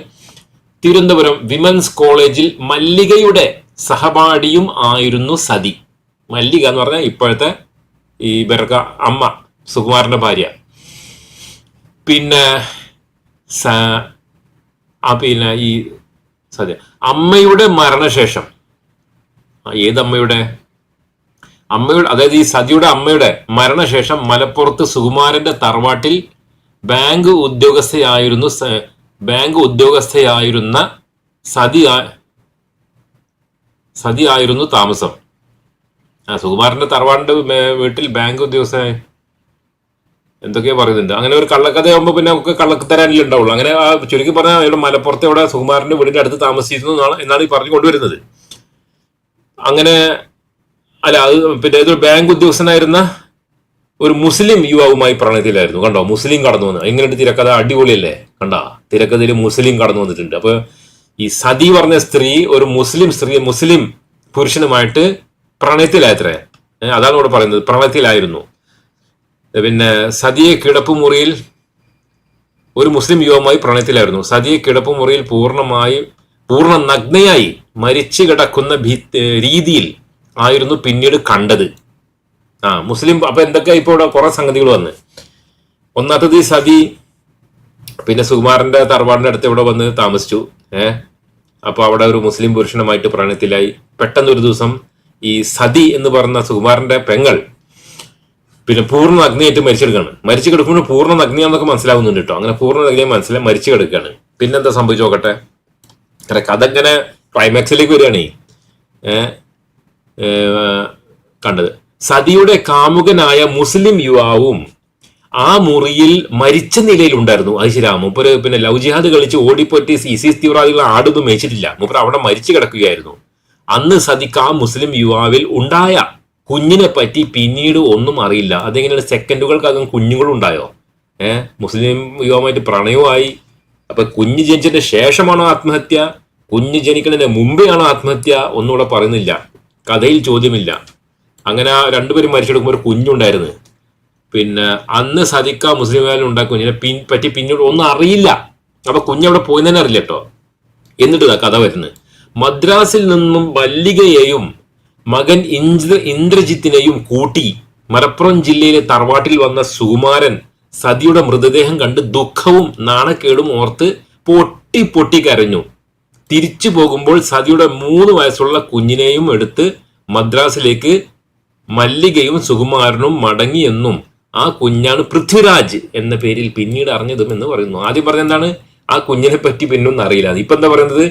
തിരുവനന്തപുരം വിമൻസ് കോളേജിൽ മല്ലികയുടെ സഹപാഠിയും ആയിരുന്നു സതി. മല്ലിക എന്ന് പറഞ്ഞാൽ ഇപ്പോഴത്തെ ഈ ഇവർക്ക് അമ്മ സുകുമാരന്റെ ഭാര്യ. പിന്നെ പിന്നെ ഈ സത്യ അമ്മയുടെ മരണശേഷം. ഏതമ്മയുടെ? അമ്മയുടെ അതായത് ഈ സതിയുടെ അമ്മയുടെ മരണശേഷം മലപ്പുറത്ത് സുകുമാരന്റെ തറവാട്ടിൽ ബാങ്ക് ഉദ്യോഗസ്ഥയായിരുന്നു ബാങ്ക് ഉദ്യോഗസ്ഥയായിരുന്ന സതി സതി ആയിരുന്നു താമസം. ആ സുകുമാരന്റെ തറവാടിന്റെ വീട്ടിൽ ബാങ്ക് ഉദ്യോഗസ്ഥ എന്തൊക്കെയോ പറയുന്നുണ്ട്. അങ്ങനെ ഒരു കള്ളക്കഥയാകുമ്പോൾ പിന്നെ നമുക്ക് കള്ളക്ക് തരാനല്ലേ ഉണ്ടാവുള്ളൂ അങ്ങനെ ആ ചുരുക്കി പറഞ്ഞാൽ ഇവിടെ മലപ്പുറത്തെ ഇവിടെ സുകുമാരന്റെ വീടിന്റെ അടുത്ത് താമസിച്ചിരുന്നു എന്നാണ് ഈ പറഞ്ഞു കൊണ്ടുവരുന്നത്. അങ്ങനെ അല്ല അത് പിന്നെ ഇതൊരു ബാങ്ക് ഉദ്യോഗസ്ഥനായിരുന്ന ഒരു മുസ്ലിം യുവാവുമായി പ്രണയത്തിലായിരുന്നു കണ്ടോ? മുസ്ലിം കടന്നു വന്നു. എങ്ങനെയുണ്ട് തിരക്കഥ അടിപൊളിയല്ലേ? കണ്ടാ? തിരക്കഥയിൽ മുസ്ലിം കടന്നു വന്നിട്ടുണ്ട്. അപ്പൊ ഈ സതി പറഞ്ഞ സ്ത്രീ ഒരു മുസ്ലിം സ്ത്രീ മുസ്ലിം പുരുഷനുമായിട്ട് പ്രണയത്തിലായത്രേ. അതാണ് ഇവിടെ പറയുന്നത്. പ്രണയത്തിലായിരുന്നു. പിന്നെ സതിയെ കിടപ്പുമുറിയിൽ ഒരു മുസ്ലിം യുവമായി പ്രണയത്തിലായിരുന്നു. സതിയെ കിടപ്പുമുറിയിൽ പൂർണമായി പൂർണ നഗ്നയായി മരിച്ചു കിടക്കുന്ന രീതിയിൽ ആയിരുന്നു പിന്നീട് കണ്ടത്. ആ മുസ്ലിം അപ്പൊ എന്തൊക്കെ ഇപ്പോൾ ഇവിടെ കുറെ സംഗതികൾ വന്ന്. ഒന്നാത്തത് ഈ സതി പിന്നെ സുകുമാരന്റെ തറവാടിന്റെ അടുത്ത് ഇവിടെ വന്ന് താമസിച്ചു. ഏഹ് അപ്പൊ അവിടെ ഒരു മുസ്ലിം പുരുഷനുമായിട്ട് പ്രണയത്തിലായി. പെട്ടെന്ന് ഒരു ദിവസം ഈ സതി എന്ന് പറഞ്ഞ സുകുമാരന്റെ പെങ്ങൾ പിന്നെ പൂർണ നഗ്നിയായിട്ട് മരിച്ചെടുക്കാണ് മരിച്ചു കിടക്കുമ്പോൾ പൂർണ അഗ്നിയാന്നൊക്കെ മനസ്സിലാവുന്നുണ്ട് കേട്ടോ. അങ്ങനെ പൂർണ അഗ്നിയെ മനസ്സിലായി മരിച്ചു കിടക്കുകയാണ്. പിന്നെന്താ സംഭവിച്ചു നോക്കട്ടെ അങ്ങനെ കഥ ഇങ്ങനെ ക്ലൈമാക്സിലേക്ക് വരികയാണ്. കണ്ടത്. സതിയുടെ കാമുകനായ മുസ്ലിം യുവാവും ആ മുറിയിൽ മരിച്ച നിലയിൽ ഉണ്ടായിരുന്നു അത് ശരിയാ മൂപ്പര് പിന്നെ ലവ് ജിഹാദ് കളിച്ച് ഓടിപ്പോയിട്ട് സി തീവ്രവാദികൾ ആടൊന്നും മേച്ചിട്ടില്ല. മൂപ്പർ അവിടെ മരിച്ചു കിടക്കുകയായിരുന്നു. അന്ന് സദിക്ക് ആ മുസ്ലിം യുവാവിൽ ഉണ്ടായ കുഞ്ഞിനെ പറ്റി പിന്നീട് ഒന്നും അറിയില്ല. അതെങ്ങനെയാണ് സെക്കൻഡുകൾക്കകം കുഞ്ഞുങ്ങളുണ്ടായോ? ഏഹ് മുസ്ലിം യുവാവുമായിട്ട് പ്രണയമായി അപ്പൊ കുഞ്ഞ് ജനിച്ചതിന്റെ ശേഷമാണോ ആത്മഹത്യ? കുഞ്ഞ് ജനിക്കുന്നതിന് മുമ്പേയാണോ ആത്മഹത്യ? ഒന്നുകൂടെ പറയുന്നില്ല. കഥയിൽ ചോദ്യമില്ല. അങ്ങനെ ആ രണ്ടുപേരും മരിച്ചെടുക്കുമ്പോൾ ഒരു കുഞ്ഞുണ്ടായിരുന്നു. പിന്നെ അന്ന് സദിക്ക മുസ്ലിം കാലം ഉണ്ടായ പിൻ പറ്റി പിന്നീട് ഒന്നും അറിയില്ല. അപ്പൊ കുഞ്ഞവിടെ പോയി തന്നെ അറിയില്ല കേട്ടോ. എന്നിട്ട് കഥ വരുന്നത്. മദ്രാസിൽ നിന്നും വല്ലികയെയും മകൻ ഇന്ദ്ര ഇന്ദ്രജിത്തിനെയും കൂട്ടി മലപ്പുറം ജില്ലയിലെ തറവാട്ടിൽ വന്ന സുകുമാരൻ സതിയുടെ മൃതദേഹം കണ്ട് ദുഃഖവും നാണക്കേടും ഓർത്ത് പൊട്ടി പൊട്ടി കരഞ്ഞു. തിരിച്ചു പോകുമ്പോൾ സതിയുടെ മൂന്ന് വയസ്സുള്ള കുഞ്ഞിനെയും എടുത്ത് മദ്രാസിലേക്ക് മല്ലികയും സുകുമാരനും മടങ്ങിയെന്നും ആ കുഞ്ഞാണ് പൃഥ്വിരാജ് എന്ന പേരിൽ പിന്നീട് അറിഞ്ഞതും എന്ന് പറയുന്നു. ആദ്യം പറഞ്ഞ എന്താണ്? ആ കുഞ്ഞിനെ പറ്റി പിന്നൊന്നും അറിയില്ല. ഇപ്പൊ എന്താ പറയുന്നത്?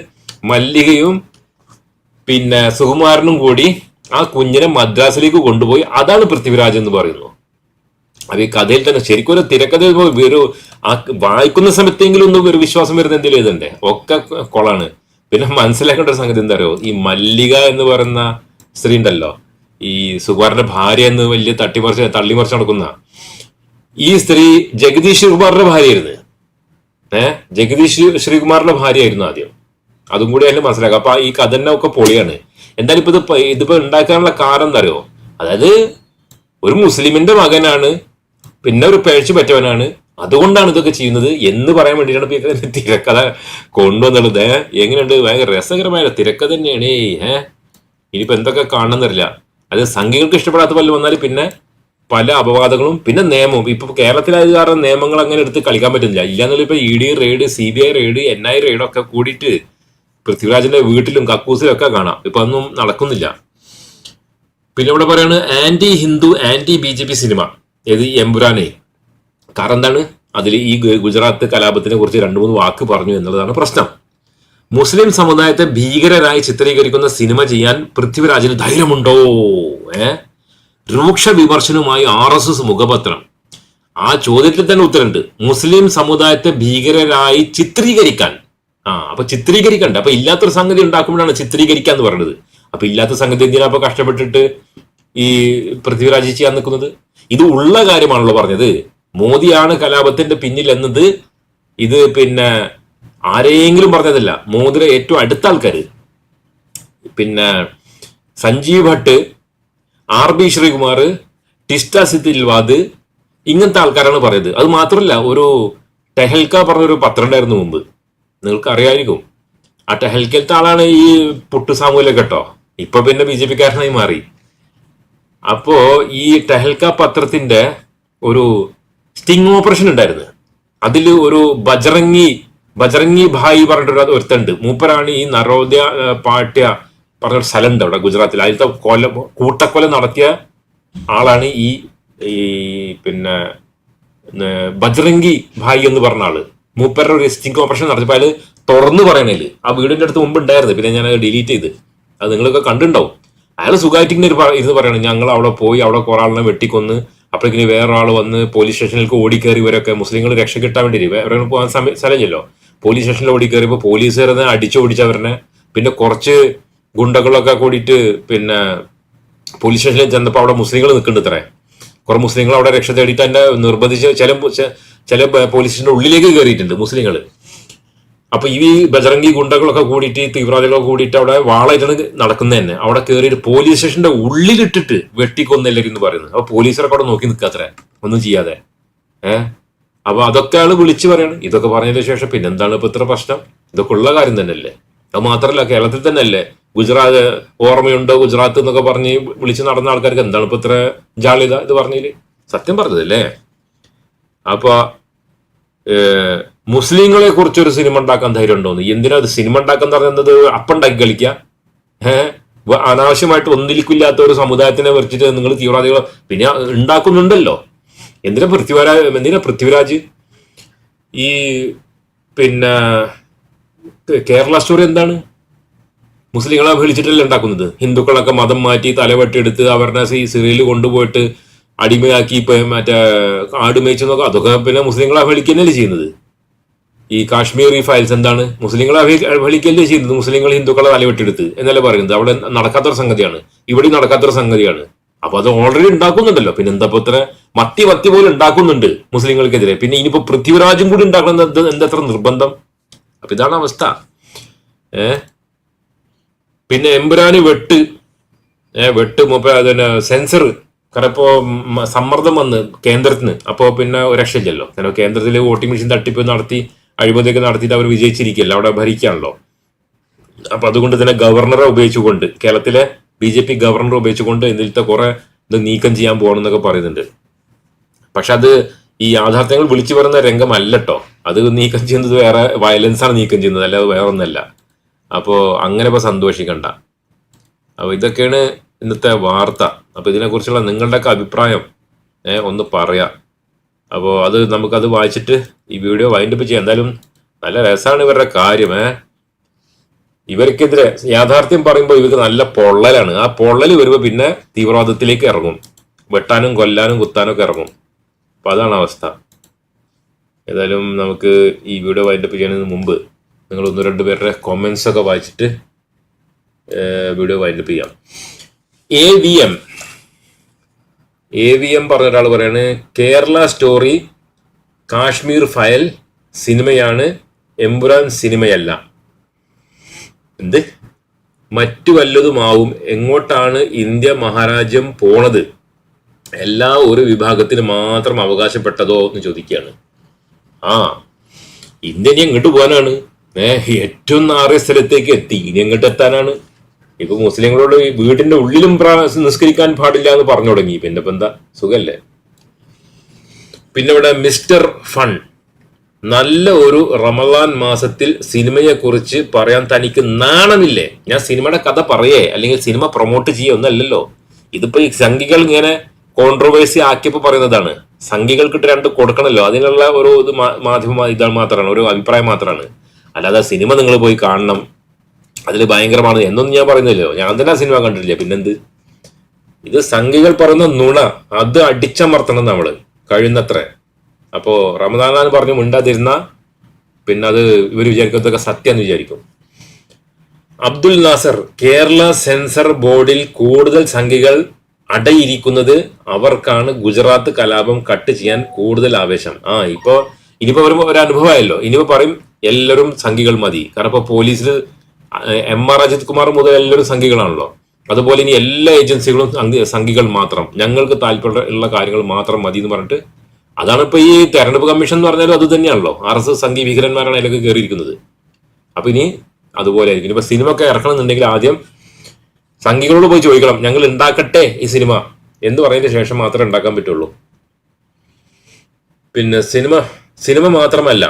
മല്ലികയും പിന്നെ സുകുമാരനും കൂടി ആ കുഞ്ഞിനെ മദ്രാസിലേക്ക് കൊണ്ടുപോയി അതാണ് പൃഥ്വിരാജ് എന്ന് പറയുന്നു. അത് ഈ കഥയിൽ തന്നെ ശരിക്കും ഒരു തിരക്കഥ ഒരു വായിക്കുന്ന സമയത്തെങ്കിലും ഒന്ന് ഒരു വിശ്വാസം വരുന്ന എന്തെങ്കിലും എഴുതണ്ടേ ഒക്കെ കൊളാണ്. പിന്നെ മനസ്സിലാക്കേണ്ട ഒരു സംഗതി എന്താ അറിയോ? ഈ മല്ലിക എന്ന് പറയുന്ന സ്ത്രീ ഉണ്ടല്ലോ ഈ സുകുമാറിന്റെ ഭാര്യ എന്ന് വലിയ തട്ടിമറിച്ച് തള്ളിമറിച്ച് നടക്കുന്ന ഈ സ്ത്രീ ജഗദീഷ് ശ്രീകുമാറിന്റെ ഭാര്യയായിരുന്നു. ഏഹ് ജഗദീഷ് ശ്രീകുമാറിന്റെ ഭാര്യയായിരുന്നു ആദ്യം. അതും കൂടി അതിൽ മനസ്സിലാക്കാം. അപ്പൊ ഈ കഥ തന്നെ ഒക്കെ പൊളിയാണ്. എന്തായാലും ഇപ്പൊ ഇത് ഇതിപ്പോ ഉണ്ടാക്കാനുള്ള കാരണം എന്താ അറിയോ? അതായത് ഒരു മുസ്ലിമിന്റെ മകനാണ് പിന്നെ ഒരു പേഴ്ച പറ്റവനാണ് അതുകൊണ്ടാണ് ഇതൊക്കെ ചെയ്യുന്നത് എന്ന് പറയാൻ വേണ്ടിയിട്ടാണ് ഇപ്പൊ തിരക്കഥ കൊണ്ടുവന്നുള്ളത്. എങ്ങനെയുണ്ട്? ഭയങ്കര രസകരമായ തിരക്കഥ തന്നെയാണ്. ഏഹ് ഇനിയിപ്പോ എന്തൊക്കെ കാണണമെന്നറിയില്ല അത് സംഘികൾക്ക് ഇഷ്ടപ്പെടാത്ത പോലെ വന്നാൽ പിന്നെ പല അപവാദങ്ങളും പിന്നെ നിയമവും. ഇപ്പൊ കേരളത്തിലായത് കാരണം നിയമങ്ങൾ അങ്ങനെ എടുത്ത് കളിക്കാൻ പറ്റുന്നില്ല. ഇല്ലാന്നുള്ള ഇപ്പൊ E D raid C B I raid N I raid ഒക്കെ കൂടിയിട്ട് പൃഥ്വിരാജിന്റെ വീട്ടിലും കക്കൂസിലും ഒക്കെ കാണാം. ഇപ്പൊ ഒന്നും നടക്കുന്നില്ല. പിന്നെ ഇവിടെ പറയാണ് anti Hindu anti B J P cinema. ഏത് ഈ എമ്പുരാനെ? കാരണം എന്താണ്? അതിൽ ഈ ഗുജറാത്ത് കലാപത്തിനെ കുറിച്ച് രണ്ട് മൂന്ന് വാക്ക് പറഞ്ഞു എന്നുള്ളതാണ് പ്രശ്നം. മുസ്ലിം സമുദായത്തെ ഭീകരരായി ചിത്രീകരിക്കുന്ന സിനിമ ചെയ്യാൻ പൃഥ്വിരാജിന് ധൈര്യമുണ്ടോ? ഏ? രൂക്ഷ വിമർശനവുമായി ആർ എസ് എസ് മുഖപത്രം. ആ ചോദ്യത്തിൽ തന്നെ ഉത്തരമുണ്ട്. മുസ്ലിം സമുദായത്തെ ഭീകരരായി ചിത്രീകരിക്കാൻ. ആ അപ്പൊ ചിത്രീകരിക്കണ്ട. അപ്പൊ ഇല്ലാത്തൊരു സംഗതി ഉണ്ടാക്കുമ്പോഴാണ് ചിത്രീകരിക്കുക എന്ന് പറയുന്നത്. അപ്പൊ ഇല്ലാത്ത സംഗതി എന്തിനാ അപ്പൊ കഷ്ടപ്പെട്ടിട്ട് ഈ പൃഥ്വിരാജ് ചെയ്യാൻ നിൽക്കുന്നത്? ഇത് ഉള്ള കാര്യമാണല്ലോ പറഞ്ഞത്. മോദിയാണ് കലാപത്തിന്റെ പിന്നിൽ എന്നത് ഇത് പിന്നെ ആരെയെങ്കിലും പറഞ്ഞതല്ല. മോദിയുടെ ഏറ്റവും അടുത്ത ആൾക്കാർ പിന്നെ സഞ്ജീവ് ഭട്ട് ആർ ബി ശ്രീകുമാർ ടിസ്റ്റ സിത്തിൽവാദ് ഇങ്ങനത്തെ ആൾക്കാരാണ് പറയുന്നത്. അത് മാത്രമല്ല ഒരു ടെഹൽക്ക പറഞ്ഞൊരു പത്രം ഉണ്ടായിരുന്നു മുമ്പ്. നിങ്ങൾക്ക് അറിയാമായിരിക്കും. ആ ടെഹൽക്കലത്തെ ആളാണ് ഈ പുട്ടു സാമൂലൊക്കെ കേട്ടോ. ഇപ്പൊ പിന്നെ ബി ജെ പിക്കാരനായി മാറി. അപ്പോ ഈ ടെഹൽക്ക പത്രത്തിന്റെ ഒരു സ്റ്റിംഗ് ഓപ്പറേഷൻ ഉണ്ടായിരുന്നു. അതിൽ ഒരു ബജറങ്ങി ബജറങ്ങി ഭായി പറഞ്ഞിട്ടൊരു ഒരുത്തുണ്ട് മൂപ്പരാണ് ഈ നരോദ്യ ഏഹ്, പാട്യ പറഞ്ഞൊരു സ്ഥലമുണ്ട് അവിടെ ഗുജറാത്തിൽ. അതിലത്തെ കൊല കൂട്ടക്കൊല നടത്തിയ ആളാണ് ഈ ഈ പിന്നെ ബജറങ്കി ഭായി എന്ന് പറഞ്ഞ ആൾ. മൂപ്പരുടെ ഒരു സ്റ്റിങ് ഓപ്പറേഷൻ നടത്തിയപ്പോൾ അയാൾ തുറന്നു പറയണേൽ. ആ വീടിന്റെ അടുത്ത് മുമ്പ് ഉണ്ടായിരുന്നു. പിന്നെ ഞാൻ ഡിലീറ്റ് ചെയ്ത്. അത് നിങ്ങളൊക്കെ കണ്ടിട്ടുണ്ടാവും. അയാൾ സുഖമായിട്ട് ഇങ്ങനെ ഒരു ഇരുന്ന് പറയണം. ഞങ്ങൾ അവിടെ പോയി അവിടെ കുറെ ആളിനെ വെട്ടിക്കൊന്ന് അപ്പോഴേക്കിന് വേറെ ആൾ വന്ന് പോലീസ് സ്റ്റേഷനിലേക്ക് ഓടിക്കയറി ഇവരൊക്കെ മുസ്ലിങ്ങൾ രക്ഷ കിട്ടാൻ വേണ്ടി വേറെ പോകാൻ സമയം സ്ഥലമില്ലല്ലോ. പോലീസ് സ്റ്റേഷനിൽ ഓടിക്കയറിയപ്പോൾ പോലീസുകാരെ അടിച്ചു ഓടിച്ചവരനെ പിന്നെ കുറച്ച് ഗുണ്ടകളൊക്കെ കൂടിയിട്ട് പിന്നെ പോലീസ് സ്റ്റേഷനിൽ ചെന്നപ്പോൾ അവിടെ മുസ്ലിങ്ങൾ നിൽക്കുന്നുണ്ട് ഇത്രേ കുറെ മുസ്ലിങ്ങൾ അവിടെ രക്ഷ തേടിയിട്ട് തന്നെ നിർബന്ധിച്ച് ചില ചില പോലീസ് സ്റ്റേഷന്റെ ഉള്ളിലേക്ക് കയറിയിട്ടുണ്ട് മുസ്ലിങ്ങൾ അപ്പൊ ഈ ബജറംഗി ഗുണ്ടകളൊക്കെ കൂടിയിട്ട് ഈ തീവ്രവാദികളൊക്കെ കൂടിയിട്ട് അവിടെ വാളായിട്ടാണ് നടക്കുന്നത് തന്നെ അവിടെ ഒരു പോലീസ് സ്റ്റേഷന്റെ ഉള്ളിലിട്ടിട്ട് വെട്ടിക്കൊന്നെല്ലാരും എന്ന് പറയുന്നത്. അപ്പൊ പോലീസുകാരൊക്കെ അവിടെ നോക്കി നിൽക്കാത്രേ ഒന്നും ചെയ്യാതെ. ഏഹ് അപ്പൊ അതൊക്കെ ആൾ വിളിച്ചു പറയണം. ഇതൊക്കെ പറഞ്ഞതിന് ശേഷം പിന്നെന്താണ് ഇപ്പൊ ഇത്ര പ്രശ്നം? ഇതൊക്കെ ഉള്ള കാര്യം തന്നെയല്ലേ? അത് മാത്രല്ല കേരളത്തിൽ തന്നെയല്ലേ? ഗുജറാത്ത് ഓർമ്മയുണ്ടോ? ഗുജറാത്ത് എന്നൊക്കെ പറഞ്ഞ് വിളിച്ച് നടന്ന ആൾക്കാർക്ക് എന്താണ് ഇപ്പൊ ഇത്ര ജാളിത ഇത് പറഞ്ഞതിൽ? സത്യം പറഞ്ഞതല്ലേ? അപ്പൊ മുസ്ലിങ്ങളെ കുറിച്ച് ഒരു സിനിമ ഉണ്ടാക്കാൻ ധൈര്യം ഉണ്ടോന്ന് എന്തിനാ അത് സിനിമ ഉണ്ടാക്കാൻ പറയുന്നത് അപ്പുണ്ടാക്കി കളിക്കുക ഏഹ് അനാവശ്യമായിട്ട് ഒന്നിലിക്കില്ലാത്ത ഒരു സമുദായത്തിനെ വെച്ചിട്ട് നിങ്ങൾ തീവ്രവാദികൾ പിന്നെ ഉണ്ടാക്കുന്നുണ്ടല്ലോ. എന്തിനാ പൃഥ്വിരാജ് എന്തിനാ പൃഥ്വിരാജ്? ഈ പിന്നെ കേരള സ്റ്റോറി എന്താണ്? മുസ്ലിങ്ങളെ വിളിച്ചിട്ടല്ലേ ഉണ്ടാക്കുന്നത്. ഹിന്ദുക്കളൊക്കെ മതം മാറ്റി തലവെട്ടെടുത്ത് അവരുടെ സിറിയയിൽ കൊണ്ടുപോയിട്ട് അടിമയാക്കി മറ്റേ ആട് മേയിച്ചെന്നൊക്കെ അതൊക്കെ പിന്നെ മുസ്ലിങ്ങളെ വിളിക്കുന്നല്ലേ ചെയ്യുന്നത്. ഈ കാശ്മീരി ഫയൽസ് എന്താണ്? മുസ്ലിങ്ങളെ അവഹേ- അവഹേളിക്കല്ലേ ചെയ്യുന്നത്? മുസ്ലിങ്ങൾ ഹിന്ദുക്കളെ തലവെട്ടെടുത്ത് എന്നല്ലേ പറയുന്നത്? അവിടെ നടക്കാത്തൊരു സംഗതിയാണ്. ഇവിടെ നടക്കാത്തൊരു സംഗതിയാണ്. അപ്പൊ അത് ഓൾറെഡി ഉണ്ടാക്കുന്നുണ്ടല്ലോ. പിന്നെ എന്താ ഇത്ര മത്തി മത്തി പോലെ ഉണ്ടാക്കുന്നുണ്ട് മുസ്ലിങ്ങൾക്കെതിരെ. പിന്നെ ഇനിയിപ്പോ പൃഥ്വിരാജും കൂടി ഉണ്ടാക്കണം എന്ത് എന്താ നിർബന്ധം? അപ്പൊ ഇതാണ് അവസ്ഥ. ഏ? പിന്നെ എമ്പുരാന് വെട്ട്. ഏ വെട്ട് പിന്നെ സെൻസർ കാരണം സമ്മർദ്ദം വന്ന് കേന്ദ്രത്തിന്. അപ്പോ പിന്നെ രക്ഷയില്ലല്ലോ. കാരണം കേന്ദ്രത്തിലെ വോട്ടിംഗ് മെഷീൻ തട്ടിപ്പ് നടത്തി അഴിമതിയൊക്കെ നടത്തിയിട്ട് അവർ വിജയിച്ചിരിക്കില്ല അവിടെ ഭരിക്കാണല്ലോ അപ്പൊ അതുകൊണ്ട് തന്നെ ഗവർണറെ ഉപയോഗിച്ചുകൊണ്ട് കേരളത്തിലെ ബി ജെ പി ഗവർണറെ ഉപയോഗിച്ചുകൊണ്ട് ഇതിലത്തെ കുറെ ഇത് നീക്കം ചെയ്യാൻ പോകണമെന്നൊക്കെ പറയുന്നുണ്ട്. പക്ഷെ അത് ഈ യാഥാർത്ഥ്യങ്ങൾ വിളിച്ചു പറയുന്ന രംഗമല്ലട്ടോ. അത് നീക്കം ചെയ്യുന്നത് വേറെ വയലൻസാണ് നീക്കം ചെയ്യുന്നത് അല്ലാതെ വേറെ ഒന്നല്ല അപ്പോ അങ്ങനെ ഇപ്പൊ സന്തോഷിക്കണ്ട. അപ്പൊ ഇതൊക്കെയാണ് ഇന്നത്തെ വാർത്ത. അപ്പൊ ഇതിനെക്കുറിച്ചുള്ള നിങ്ങളുടെയൊക്കെ അഭിപ്രായം ഒന്ന് പറയാം. അപ്പോൾ അത് നമുക്കത് വായിച്ചിട്ട് ഈ വീഡിയോ വൈൻഡപ്പ് ചെയ്യാം എന്തായാലും നല്ല രസമാണ് ഇവരുടെ കാര്യം ഇവർക്കെതിരെ യാഥാർത്ഥ്യം പറയുമ്പോൾ ഇവർക്ക് നല്ല പൊള്ളലാണ്. ആ പൊള്ളൽ വരുമ്പോൾ പിന്നെ തീവ്രവാദത്തിലേക്ക് ഇറങ്ങും. വെട്ടാനും കൊല്ലാനും കുത്താനും ഒക്കെ ഇറങ്ങും. അപ്പൊ അതാണ് അവസ്ഥ. ഏതായാലും നമുക്ക് ഈ വീഡിയോ വൈൻഡപ്പ് ചെയ്യുന്നതിന് മുമ്പ് നിങ്ങൾ ഒന്ന് രണ്ട് പേരുടെ കൊമൻസ് ഒക്കെ വായിച്ചിട്ട് വീഡിയോ വൈൻഡപ്പ് ചെയ്യാം. A V M A V M പറഞ്ഞ ഒരാൾ പറയാണ് കേരള സ്റ്റോറി കാശ്മീർ ഫയൽ സിനിമയാണ് എമ്പുരാൻ സിനിമയല്ല. എന്ത്? മറ്റു വല്ലതുമാവും. എങ്ങോട്ടാണ് ഇന്ത്യ മഹാരാജ്യം പോണത്? എല്ലാ ഒരു വിഭാഗത്തിന് മാത്രം അവകാശപ്പെട്ടതോ എന്ന് ചോദിക്കുകയാണ്. ആ ഇന്ത്യ ഇനി എങ്ങോട്ട് പോകാനാണ്? ഏ ഏറ്റവും നാറിയ സ്ഥലത്തേക്ക് എത്തി. ഇനി എങ്ങോട്ട് എത്താനാണ്? ഇപ്പൊ മുസ്ലിങ്ങളോട് വീടിന്റെ ഉള്ളിലും നിസ്കരിക്കാൻ പാടില്ല എന്ന് പറഞ്ഞു തുടങ്ങി. പിന്നെ ഇപ്പൊ എന്താ? സുഖല്ലേ? പിന്നെ ഇവിടെ മിസ്റ്റർ ഫൺ. നല്ല ഒരു റമദാൻ മാസത്തിൽ സിനിമയെ കുറിച്ച് പറയാൻ തനിക്ക് നാണമില്ലേ? ഞാൻ സിനിമയുടെ കഥ പറയേ അല്ലെങ്കിൽ സിനിമ പ്രൊമോട്ട് ചെയ്യേ ഒന്നല്ലല്ലോ. ഇതിപ്പോ ഈ സംഘികൾ ഇങ്ങനെ കോൺട്രവേഴ്സി ആക്കിയപ്പോ പറയുന്നതാണ്. സംഘികൾക്കിട്ട് രണ്ട് കൊടുക്കണല്ലോ. അതിനുള്ള ഒരു ഇത് മാധ്യമ ഇതാണ് മാത്രമാണ്. ഒരു അഭിപ്രായം മാത്രമാണ്. അല്ലാതെ സിനിമ നിങ്ങൾ പോയി കാണണം. അതിൽ ഭയങ്കരമാണ്. എന്നൊന്നും ഞാൻ പറയുന്നില്ലല്ലോ. ഞാൻ തന്നെ സിനിമ കണ്ടിട്ടില്ല. പിന്നെന്ത്? ഇത് സംഘികൾ പറയുന്ന നുണ. അത് അടിച്ചമർത്തണം നമ്മൾ. കഴിയുന്നത്ര. അപ്പോ റമദാനാന്ന് പറഞ്ഞു മിണ്ടാതിരുന്ന പിന്നെ അത് ഇവർ വിചാരിക്കുന്നതൊക്കെ സത്യം എന്ന് വിചാരിക്കും. അബ്ദുൽ നാസർ കേരള സെൻസർ ബോർഡിൽ കൂടുതൽ സംഖ്യകൾ അടയിരിക്കുന്നത് അവർക്കാണ് ഗുജറാത്ത് കലാപം കട്ട് ചെയ്യാൻ കൂടുതൽ ആവേശം. ആ ഇപ്പോ ഇനിയിപ്പോ വരുമ്പോ ഒരു അനുഭവമായല്ലോ ഇനിയിപ്പോ പറയും എല്ലാവരും സംഖ്യകൾ മതി. കാരണം ഇപ്പൊ പോലീസിൽ എം ആർ അജിത് കുമാർ മുതൽ എല്ലാവരും സംഖ്യകളാണല്ലോ. അതുപോലെ ഇനി എല്ലാ ഏജൻസികളും സംഘികൾ മാത്രം. ഞങ്ങൾക്ക് താല്പര്യമുള്ള കാര്യങ്ങൾ മാത്രം മതി എന്ന് പറഞ്ഞിട്ട് അതാണ് ഇപ്പൊ ഈ തെരഞ്ഞെടുപ്പ് കമ്മീഷൻ എന്ന് പറഞ്ഞാലും അത് തന്നെയാണല്ലോ. ആർ എസ് എസ് സംഘി ഭീകരന്മാരാണ് അതിലൊക്കെ കയറിയിരിക്കുന്നത് അപ്പൊ ഇനി അതുപോലെ ആയിരിക്കും. ഇപ്പൊ സിനിമ ഒക്കെ ഇറക്കണമെന്നുണ്ടെങ്കിൽ ആദ്യം സംഘികളോട് പോയി ചോദിക്കണം. ഞങ്ങൾ ഉണ്ടാക്കട്ടെ ഈ സിനിമ എന്ന് പറയുന്ന ശേഷം മാത്രമേ ഉണ്ടാക്കാൻ പറ്റുള്ളൂ. പിന്നെ സിനിമ സിനിമ മാത്രമല്ല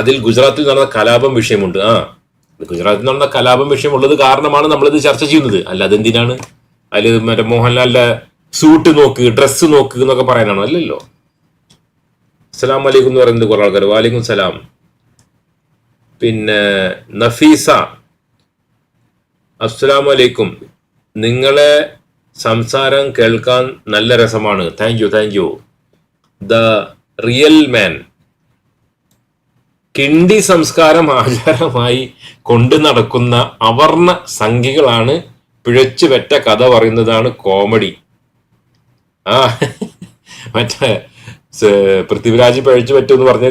അതിൽ ഗുജറാത്തിൽ നടന്ന കലാപം വിഷയമുണ്ട്. ആ ഗുജറാത്തിൽ നടന്ന കലാപം വിഷയമുള്ളത് കാരണമാണ് നമ്മളിത് ചർച്ച ചെയ്യുന്നത്. അല്ലാതെ എന്തിനാണ് അതിൽ മറ്റേ മോഹൻലാലിന്റെ സൂട്ട് നോക്ക് ഡ്രസ്സ് നോക്ക് എന്നൊക്കെ പറയാനാണോ അല്ലല്ലോ? അസ്സലാം വലൈക്കും എന്ന് പറയുന്നത് കുറെ ആൾക്കാർ വാലിക്കും സലാം. പിന്നെ നഫീസ. അസ്സലാം വലൈക്കും നിങ്ങളെ സംസാരം കേൾക്കാൻ നല്ല രസമാണ്. Thank you thank you the real man കിണ്ടി സംസ്കാരം ആചാരമായി കൊണ്ടു നടക്കുന്ന അവർണ സംഖ്യകളാണ് പിഴച്ചു വെറ്റ കഥ പറയുന്നതാണ് കോമഡി. ആ മറ്റേ പൃഥ്വിരാജ് പിഴച്ചു പറ്റും എന്ന് പറഞ്ഞ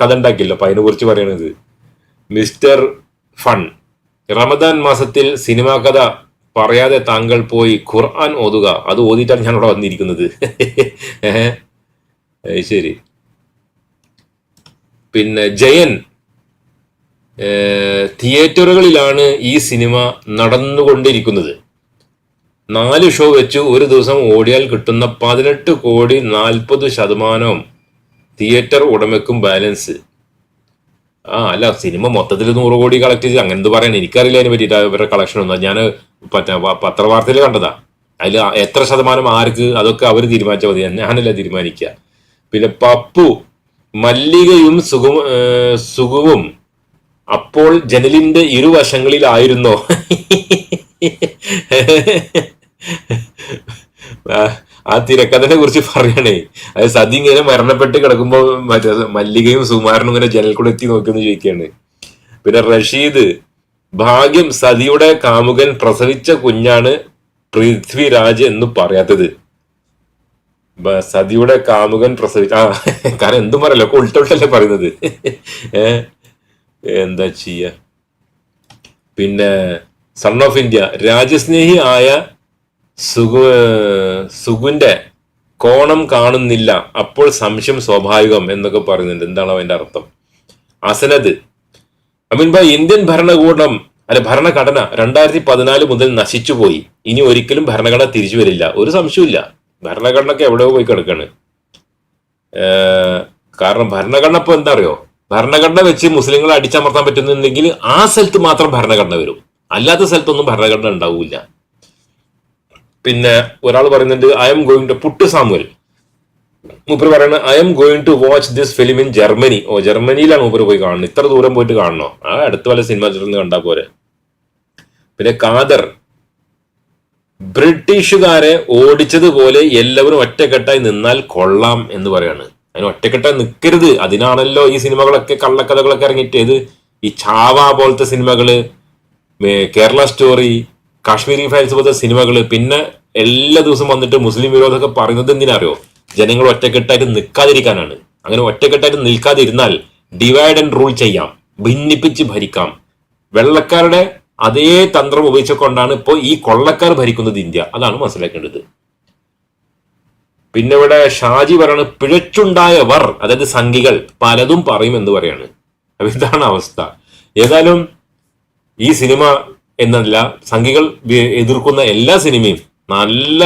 കഥ ഉണ്ടാക്കില്ല അപ്പൊ അതിനെ കുറിച്ച് പറയണത്. മിസ്റ്റർ ഫൺ റമദാൻ മാസത്തിൽ സിനിമാ കഥ പറയാതെ താങ്കൾ പോയി ഖുർആൻ ഓതുക. അത് ഓതിയിട്ടാണ് ഞാൻ ഇവിടെ വന്നിരിക്കുന്നത് ശരി. പിന്നെ ജയൻ തിയേറ്ററുകളിലാണ് ഈ സിനിമ നടന്നുകൊണ്ടിരിക്കുന്നത്. നാല് ഷോ വെച്ച് ഒരു ദിവസം ഓടിയാൽ കിട്ടുന്ന പതിനെട്ട് കോടി നാൽപ്പത് ശതമാനവും തിയേറ്റർ ഉടമയ്ക്കും ബാലൻസ്. ആ അല്ല സിനിമ മൊത്തത്തിൽ നൂറ് കോടി കളക്ട് ചെയ്ത് അങ്ങനെ പറയാൻ എനിക്കറിയില്ല അതിനെ പറ്റിയിട്ട് അവരുടെ കളക്ഷൻ ഒന്നും. ഞാൻ പത്രവാർത്തയിൽ കണ്ടതാ. അതിൽ എത്ര ശതമാനം ആർക്ക് അതൊക്കെ അവർ തീരുമാനിച്ചാൽ മതി. ഞാനല്ല തീരുമാനിക്കുക പിന്നെ പപ്പു മല്ലികയും സുഖം സുഖവും അപ്പോൾ ജനലിന്റെ ഇരുവശങ്ങളിലായിരുന്നോ? ആ, തിരക്കഥനെ കുറിച്ച് പറയണേ. അത് സതി ഇങ്ങനെ മരണപ്പെട്ട് കിടക്കുമ്പോ മറ്റേ മല്ലികയും സുമാരനും ഇങ്ങനെ ജനൽ കൂടെ എത്തി നോക്കിയെന്ന് ചോദിക്കുകയാണ് പിന്നെ റഷീദ് ഭാഗ്യം സതിയുടെ കാമുകൻ പ്രസവിച്ച കുഞ്ഞാണ് പൃഥ്വിരാജ് എന്ന് പറയാത്തത്. സതിയുടെ കാമുകൻ പ്രസവിച്ച ആ കാരണം എന്തും പറയല്ലോ ഒക്കെ ഉൾട്ടല്ലേ പറയുന്നത്. എന്താ ചെയ്യ? പിന്നെ സൺ ഓഫ് ഇന്ത്യ രാജ്യസ്നേഹി ആയ സുഗു സുഗുന്റെ കോണം കാണുന്നില്ല. അപ്പോൾ സംശയം സ്വാഭാവികം എന്നൊക്കെ പറയുന്നുണ്ട്. എന്താണ് അതിന്റെ അർത്ഥം? അസനത് അമീൻ ഭായ് ഇന്ത്യൻ ഭരണകൂടം അല്ല ഭരണഘടന രണ്ടായിരത്തി പതിനാല് മുതൽ നശിച്ചുപോയി. ഇനി ഒരിക്കലും ഭരണഘടന തിരിച്ചു വരില്ല. ഒരു സംശയമില്ല ഭരണഘടനയൊക്കെ എവിടെയോ പോയി കിടക്കാണ്. കാരണം ഭരണഘടന ഇപ്പൊ എന്താ അറിയോ? ഭരണഘടന വെച്ച് മുസ്ലിങ്ങളെ അടിച്ചമർത്താൻ പറ്റുന്നുണ്ടെങ്കിൽ ആ സ്ഥലത്ത് മാത്രം ഭരണഘടന വരും. അല്ലാത്ത സ്ഥലത്തൊന്നും ഭരണഘടന ഉണ്ടാവില്ല. പിന്നെ ഒരാൾ പറയുന്നുണ്ട് I'm going to put Samuel മൂപ്പർ പറയുന്നത് I'm going to watch this film in Germany oh ജർമ്മനിയിലാണ് മൂപ്പർ പോയി കാണുന്നത്. ഇത്ര ദൂരം പോയിട്ട് കാണണോ? ആ അടുത്ത വല്ല സിനിമ ചിത്രം കണ്ടാൽ പോരെ. പിന്നെ കാദർ ബ്രിട്ടീഷുകാരെ ഓടിച്ചതുപോലെ എല്ലാവരും ഒറ്റക്കെട്ടായി നിന്നാൽ കൊള്ളാം എന്ന് പറയാണ്. അതിന് ഒറ്റക്കെട്ടായി നിൽക്കരുത് അതിനാണല്ലോ ഈ സിനിമകളൊക്കെ കള്ളക്കഥകളൊക്കെ ഇറങ്ങിയിട്ട് ഈ ചാവ പോലത്തെ സിനിമകൾ കേരള സ്റ്റോറി കാശ്മീരി ഫയൽസ് പോലത്തെ സിനിമകൾ പിന്നെ എല്ലാ ദിവസവും വന്നിട്ട് മുസ്ലിം വിരോധമൊക്കെ പറയുന്നത് എന്തിനറിയോ? ജനങ്ങൾ ഒറ്റക്കെട്ടായിട്ട് നിൽക്കാതിരിക്കാനാണ്. അങ്ങനെ ഒറ്റക്കെട്ടായിട്ട് നിൽക്കാതിരുന്നാൽ ഡിവൈഡ് ആൻഡ് റൂൾ ചെയ്യാം. ഭിന്നിപ്പിച്ച് ഭരിക്കാം. വെള്ളക്കാരുടെ അതേ തന്ത്രം ഉപയോഗിച്ചുകൊണ്ടാണ് ഇപ്പോൾ ഈ കൊള്ളക്കാർ ഭരിക്കുന്നത് ഇന്ത്യ. അതാണ് മനസ്സിലാക്കേണ്ടത്. പിന്നെ ഇവിടെ ഷാജി പറയാണ് പിഴച്ചുണ്ടായവർ അതായത് സംഘികൾ പലതും പറയും എന്ന് പറയാണ്. അപ്പൊ ഇതാണ് അവസ്ഥ. ഏതായാലും ഈ സിനിമ എന്നല്ല സംഘികൾ എതിർക്കുന്ന എല്ലാ സിനിമയും നല്ല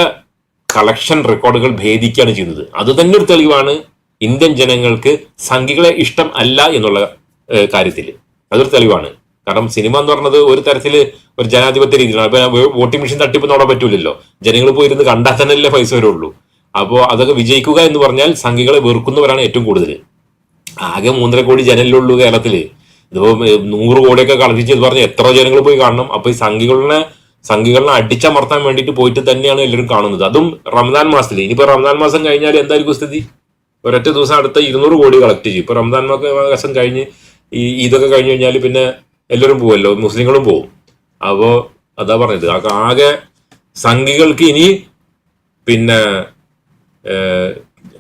കളക്ഷൻ റെക്കോർഡുകൾ ഭേദിക്കുകയാണ് ചെയ്യുന്നത്. അത് തന്നെ ഒരു തെളിവാണ് ഇന്ത്യൻ ജനങ്ങൾക്ക് സംഘികളെ ഇഷ്ടം അല്ല എന്നുള്ള കാര്യത്തിൽ അതൊരു തെളിവാണ്. കാരണം സിനിമ എന്ന് പറഞ്ഞത് ഒരു തരത്തിൽ ഒരു ജനാധിപത്യ രീതിയിലാണ്. അപ്പൊ വോട്ടിംഗ് മെഷീൻ തട്ടിപ്പ് നോടാൻ പറ്റൂലല്ലോ. ജനങ്ങൾ പോയിരുന്ന് കണ്ടാൽ തന്നെയല്ലേ പൈസ വരുള്ളൂ. അപ്പോൾ അതൊക്കെ വിജയിക്കുക എന്ന് പറഞ്ഞാൽ സംഘികളെ വെറുക്കുന്നവരാണ് ഏറ്റവും കൂടുതൽ ആകെ മൂന്നര കോടി ജനലുള്ളൂ കേരളത്തിൽ ഇതിപ്പോ നൂറ് കോടിയൊക്കെ കളക്ട് എന്ന് പറഞ്ഞാൽ എത്ര ജനങ്ങൾ പോയി കാണണം. അപ്പൊ ഈ സംഘികളെ സംഘികളെ അടിച്ചമർത്താൻ വേണ്ടിയിട്ട് പോയിട്ട് തന്നെയാണ് എല്ലാവരും കാണുന്നത്. അതും റംസാൻ മാസത്തിൽ ഇനിയിപ്പോ റംസാൻ മാസം കഴിഞ്ഞാൽ എന്തായിരിക്കും സ്ഥിതി? ഒരൊറ്റ ദിവസം അടുത്ത ഇരുന്നൂറ് കോടി കളക്ട് ചെയ്യും. ഇപ്പൊ റംസാൻ മാസം കഴിഞ്ഞ് ഈ ഇതൊക്കെ കഴിഞ്ഞ് കഴിഞ്ഞാൽ പിന്നെ എല്ലാവരും പോവല്ലോ മുസ്ലിങ്ങളും പോവും. അപ്പോൾ അതാ പറഞ്ഞത്. ആ- ആകെ സംഘികൾക്ക് ഇനി പിന്നെ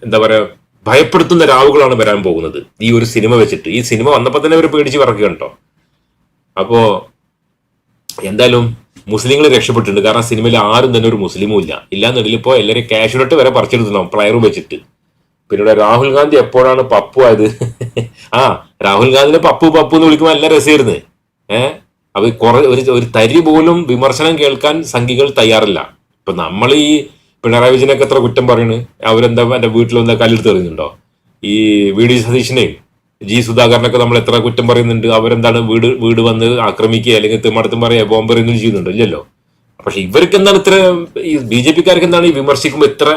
എന്താ പറയാ ഭയപ്പെടുത്തുന്ന രാവുകളാണ് വരാൻ പോകുന്നത്. ഈ ഒരു സിനിമ വെച്ചിട്ട്. ഈ സിനിമ വന്നപ്പോൾ തന്നെ അവർ പേടിച്ച് പറക്കുക കേട്ടോ. അപ്പോൾ എന്തായാലും മുസ്ലിങ്ങൾ രക്ഷപ്പെട്ടിട്ടുണ്ട്. കാരണം സിനിമയിൽ ആരും തന്നെ ഒരു മുസ്ലിമും ഇല്ല. ഇല്ലാന്നുണ്ടെങ്കിൽ ഇപ്പോൾ എല്ലാവരും കാഷ്വലിട്ട് വരെ പറിച്ചെടുത്തിട്ടുണ്ടാവും. പ്ലയറും വെച്ചിട്ട്. പിന്നെ രാഹുൽ ഗാന്ധി എപ്പോഴാണ് പപ്പു ആയത്? ആ രാഹുൽ ഗാന്ധിനെ പപ്പു പപ്പു എന്ന് വിളിക്കുമ്പോൾ നല്ല രസമായിരുന്നു. ഏഹ് അവർ കുറെ ഒരു ഒരു തരി പോലും വിമർശനം കേൾക്കാൻ സംഘികൾ തയ്യാറില്ല. ഇപ്പൊ നമ്മൾ ഈ പിണറായി വിജയനൊക്കെ എത്ര കുറ്റം പറയുന്നു അവരെന്താ എന്റെ വീട്ടിൽ എന്താ കല്ലെടുത്ത് എറിയുന്നുണ്ടോ? ഈ വി ഡി സതീഷിനെയും ജി സുധാകരനൊക്കെ നമ്മൾ എത്ര കുറ്റം പറയുന്നുണ്ട്? അവരെന്താണ് വീട് വീട് വന്ന് ആക്രമിക്കുക അല്ലെങ്കിൽ തിമ്മടത്തും പറയുക ബോംബെറിയുന്നു ചെയ്യുന്നുണ്ടോ? ഇല്ലല്ലോ. പക്ഷെ ഇവർക്ക് എന്താണ് ഇത്ര ഈ ബി ജെ പിക്കാർക്ക് എന്താണ് ഈ വിമർശിക്കുമ്പോൾ ഇത്ര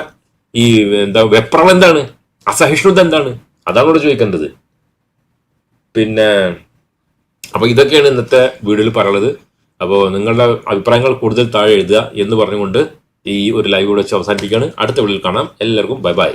ഈ എന്താ വെപ്രണം എന്താണ്? അസഹിഷ്ണുത എന്താണ്? അതാണ് ഇവിടെ ചോദിക്കേണ്ടത്. പിന്നെ അപ്പൊ ഇതൊക്കെയാണ് ഇന്നത്തെ വീഡിയോയിൽ പറയുന്നത്. അപ്പോൾ നിങ്ങളുടെ അഭിപ്രായങ്ങൾ കൂടുതൽ താഴെ എഴുതുക എന്ന് പറഞ്ഞുകൊണ്ട് ഈ ഒരു ലൈവ് ഇവിടെ വെച്ച് അവസാനിപ്പിക്കുകയാണ്. അടുത്ത വീഡിയോയിൽ കാണാം. എല്ലാവർക്കും ബൈ ബൈ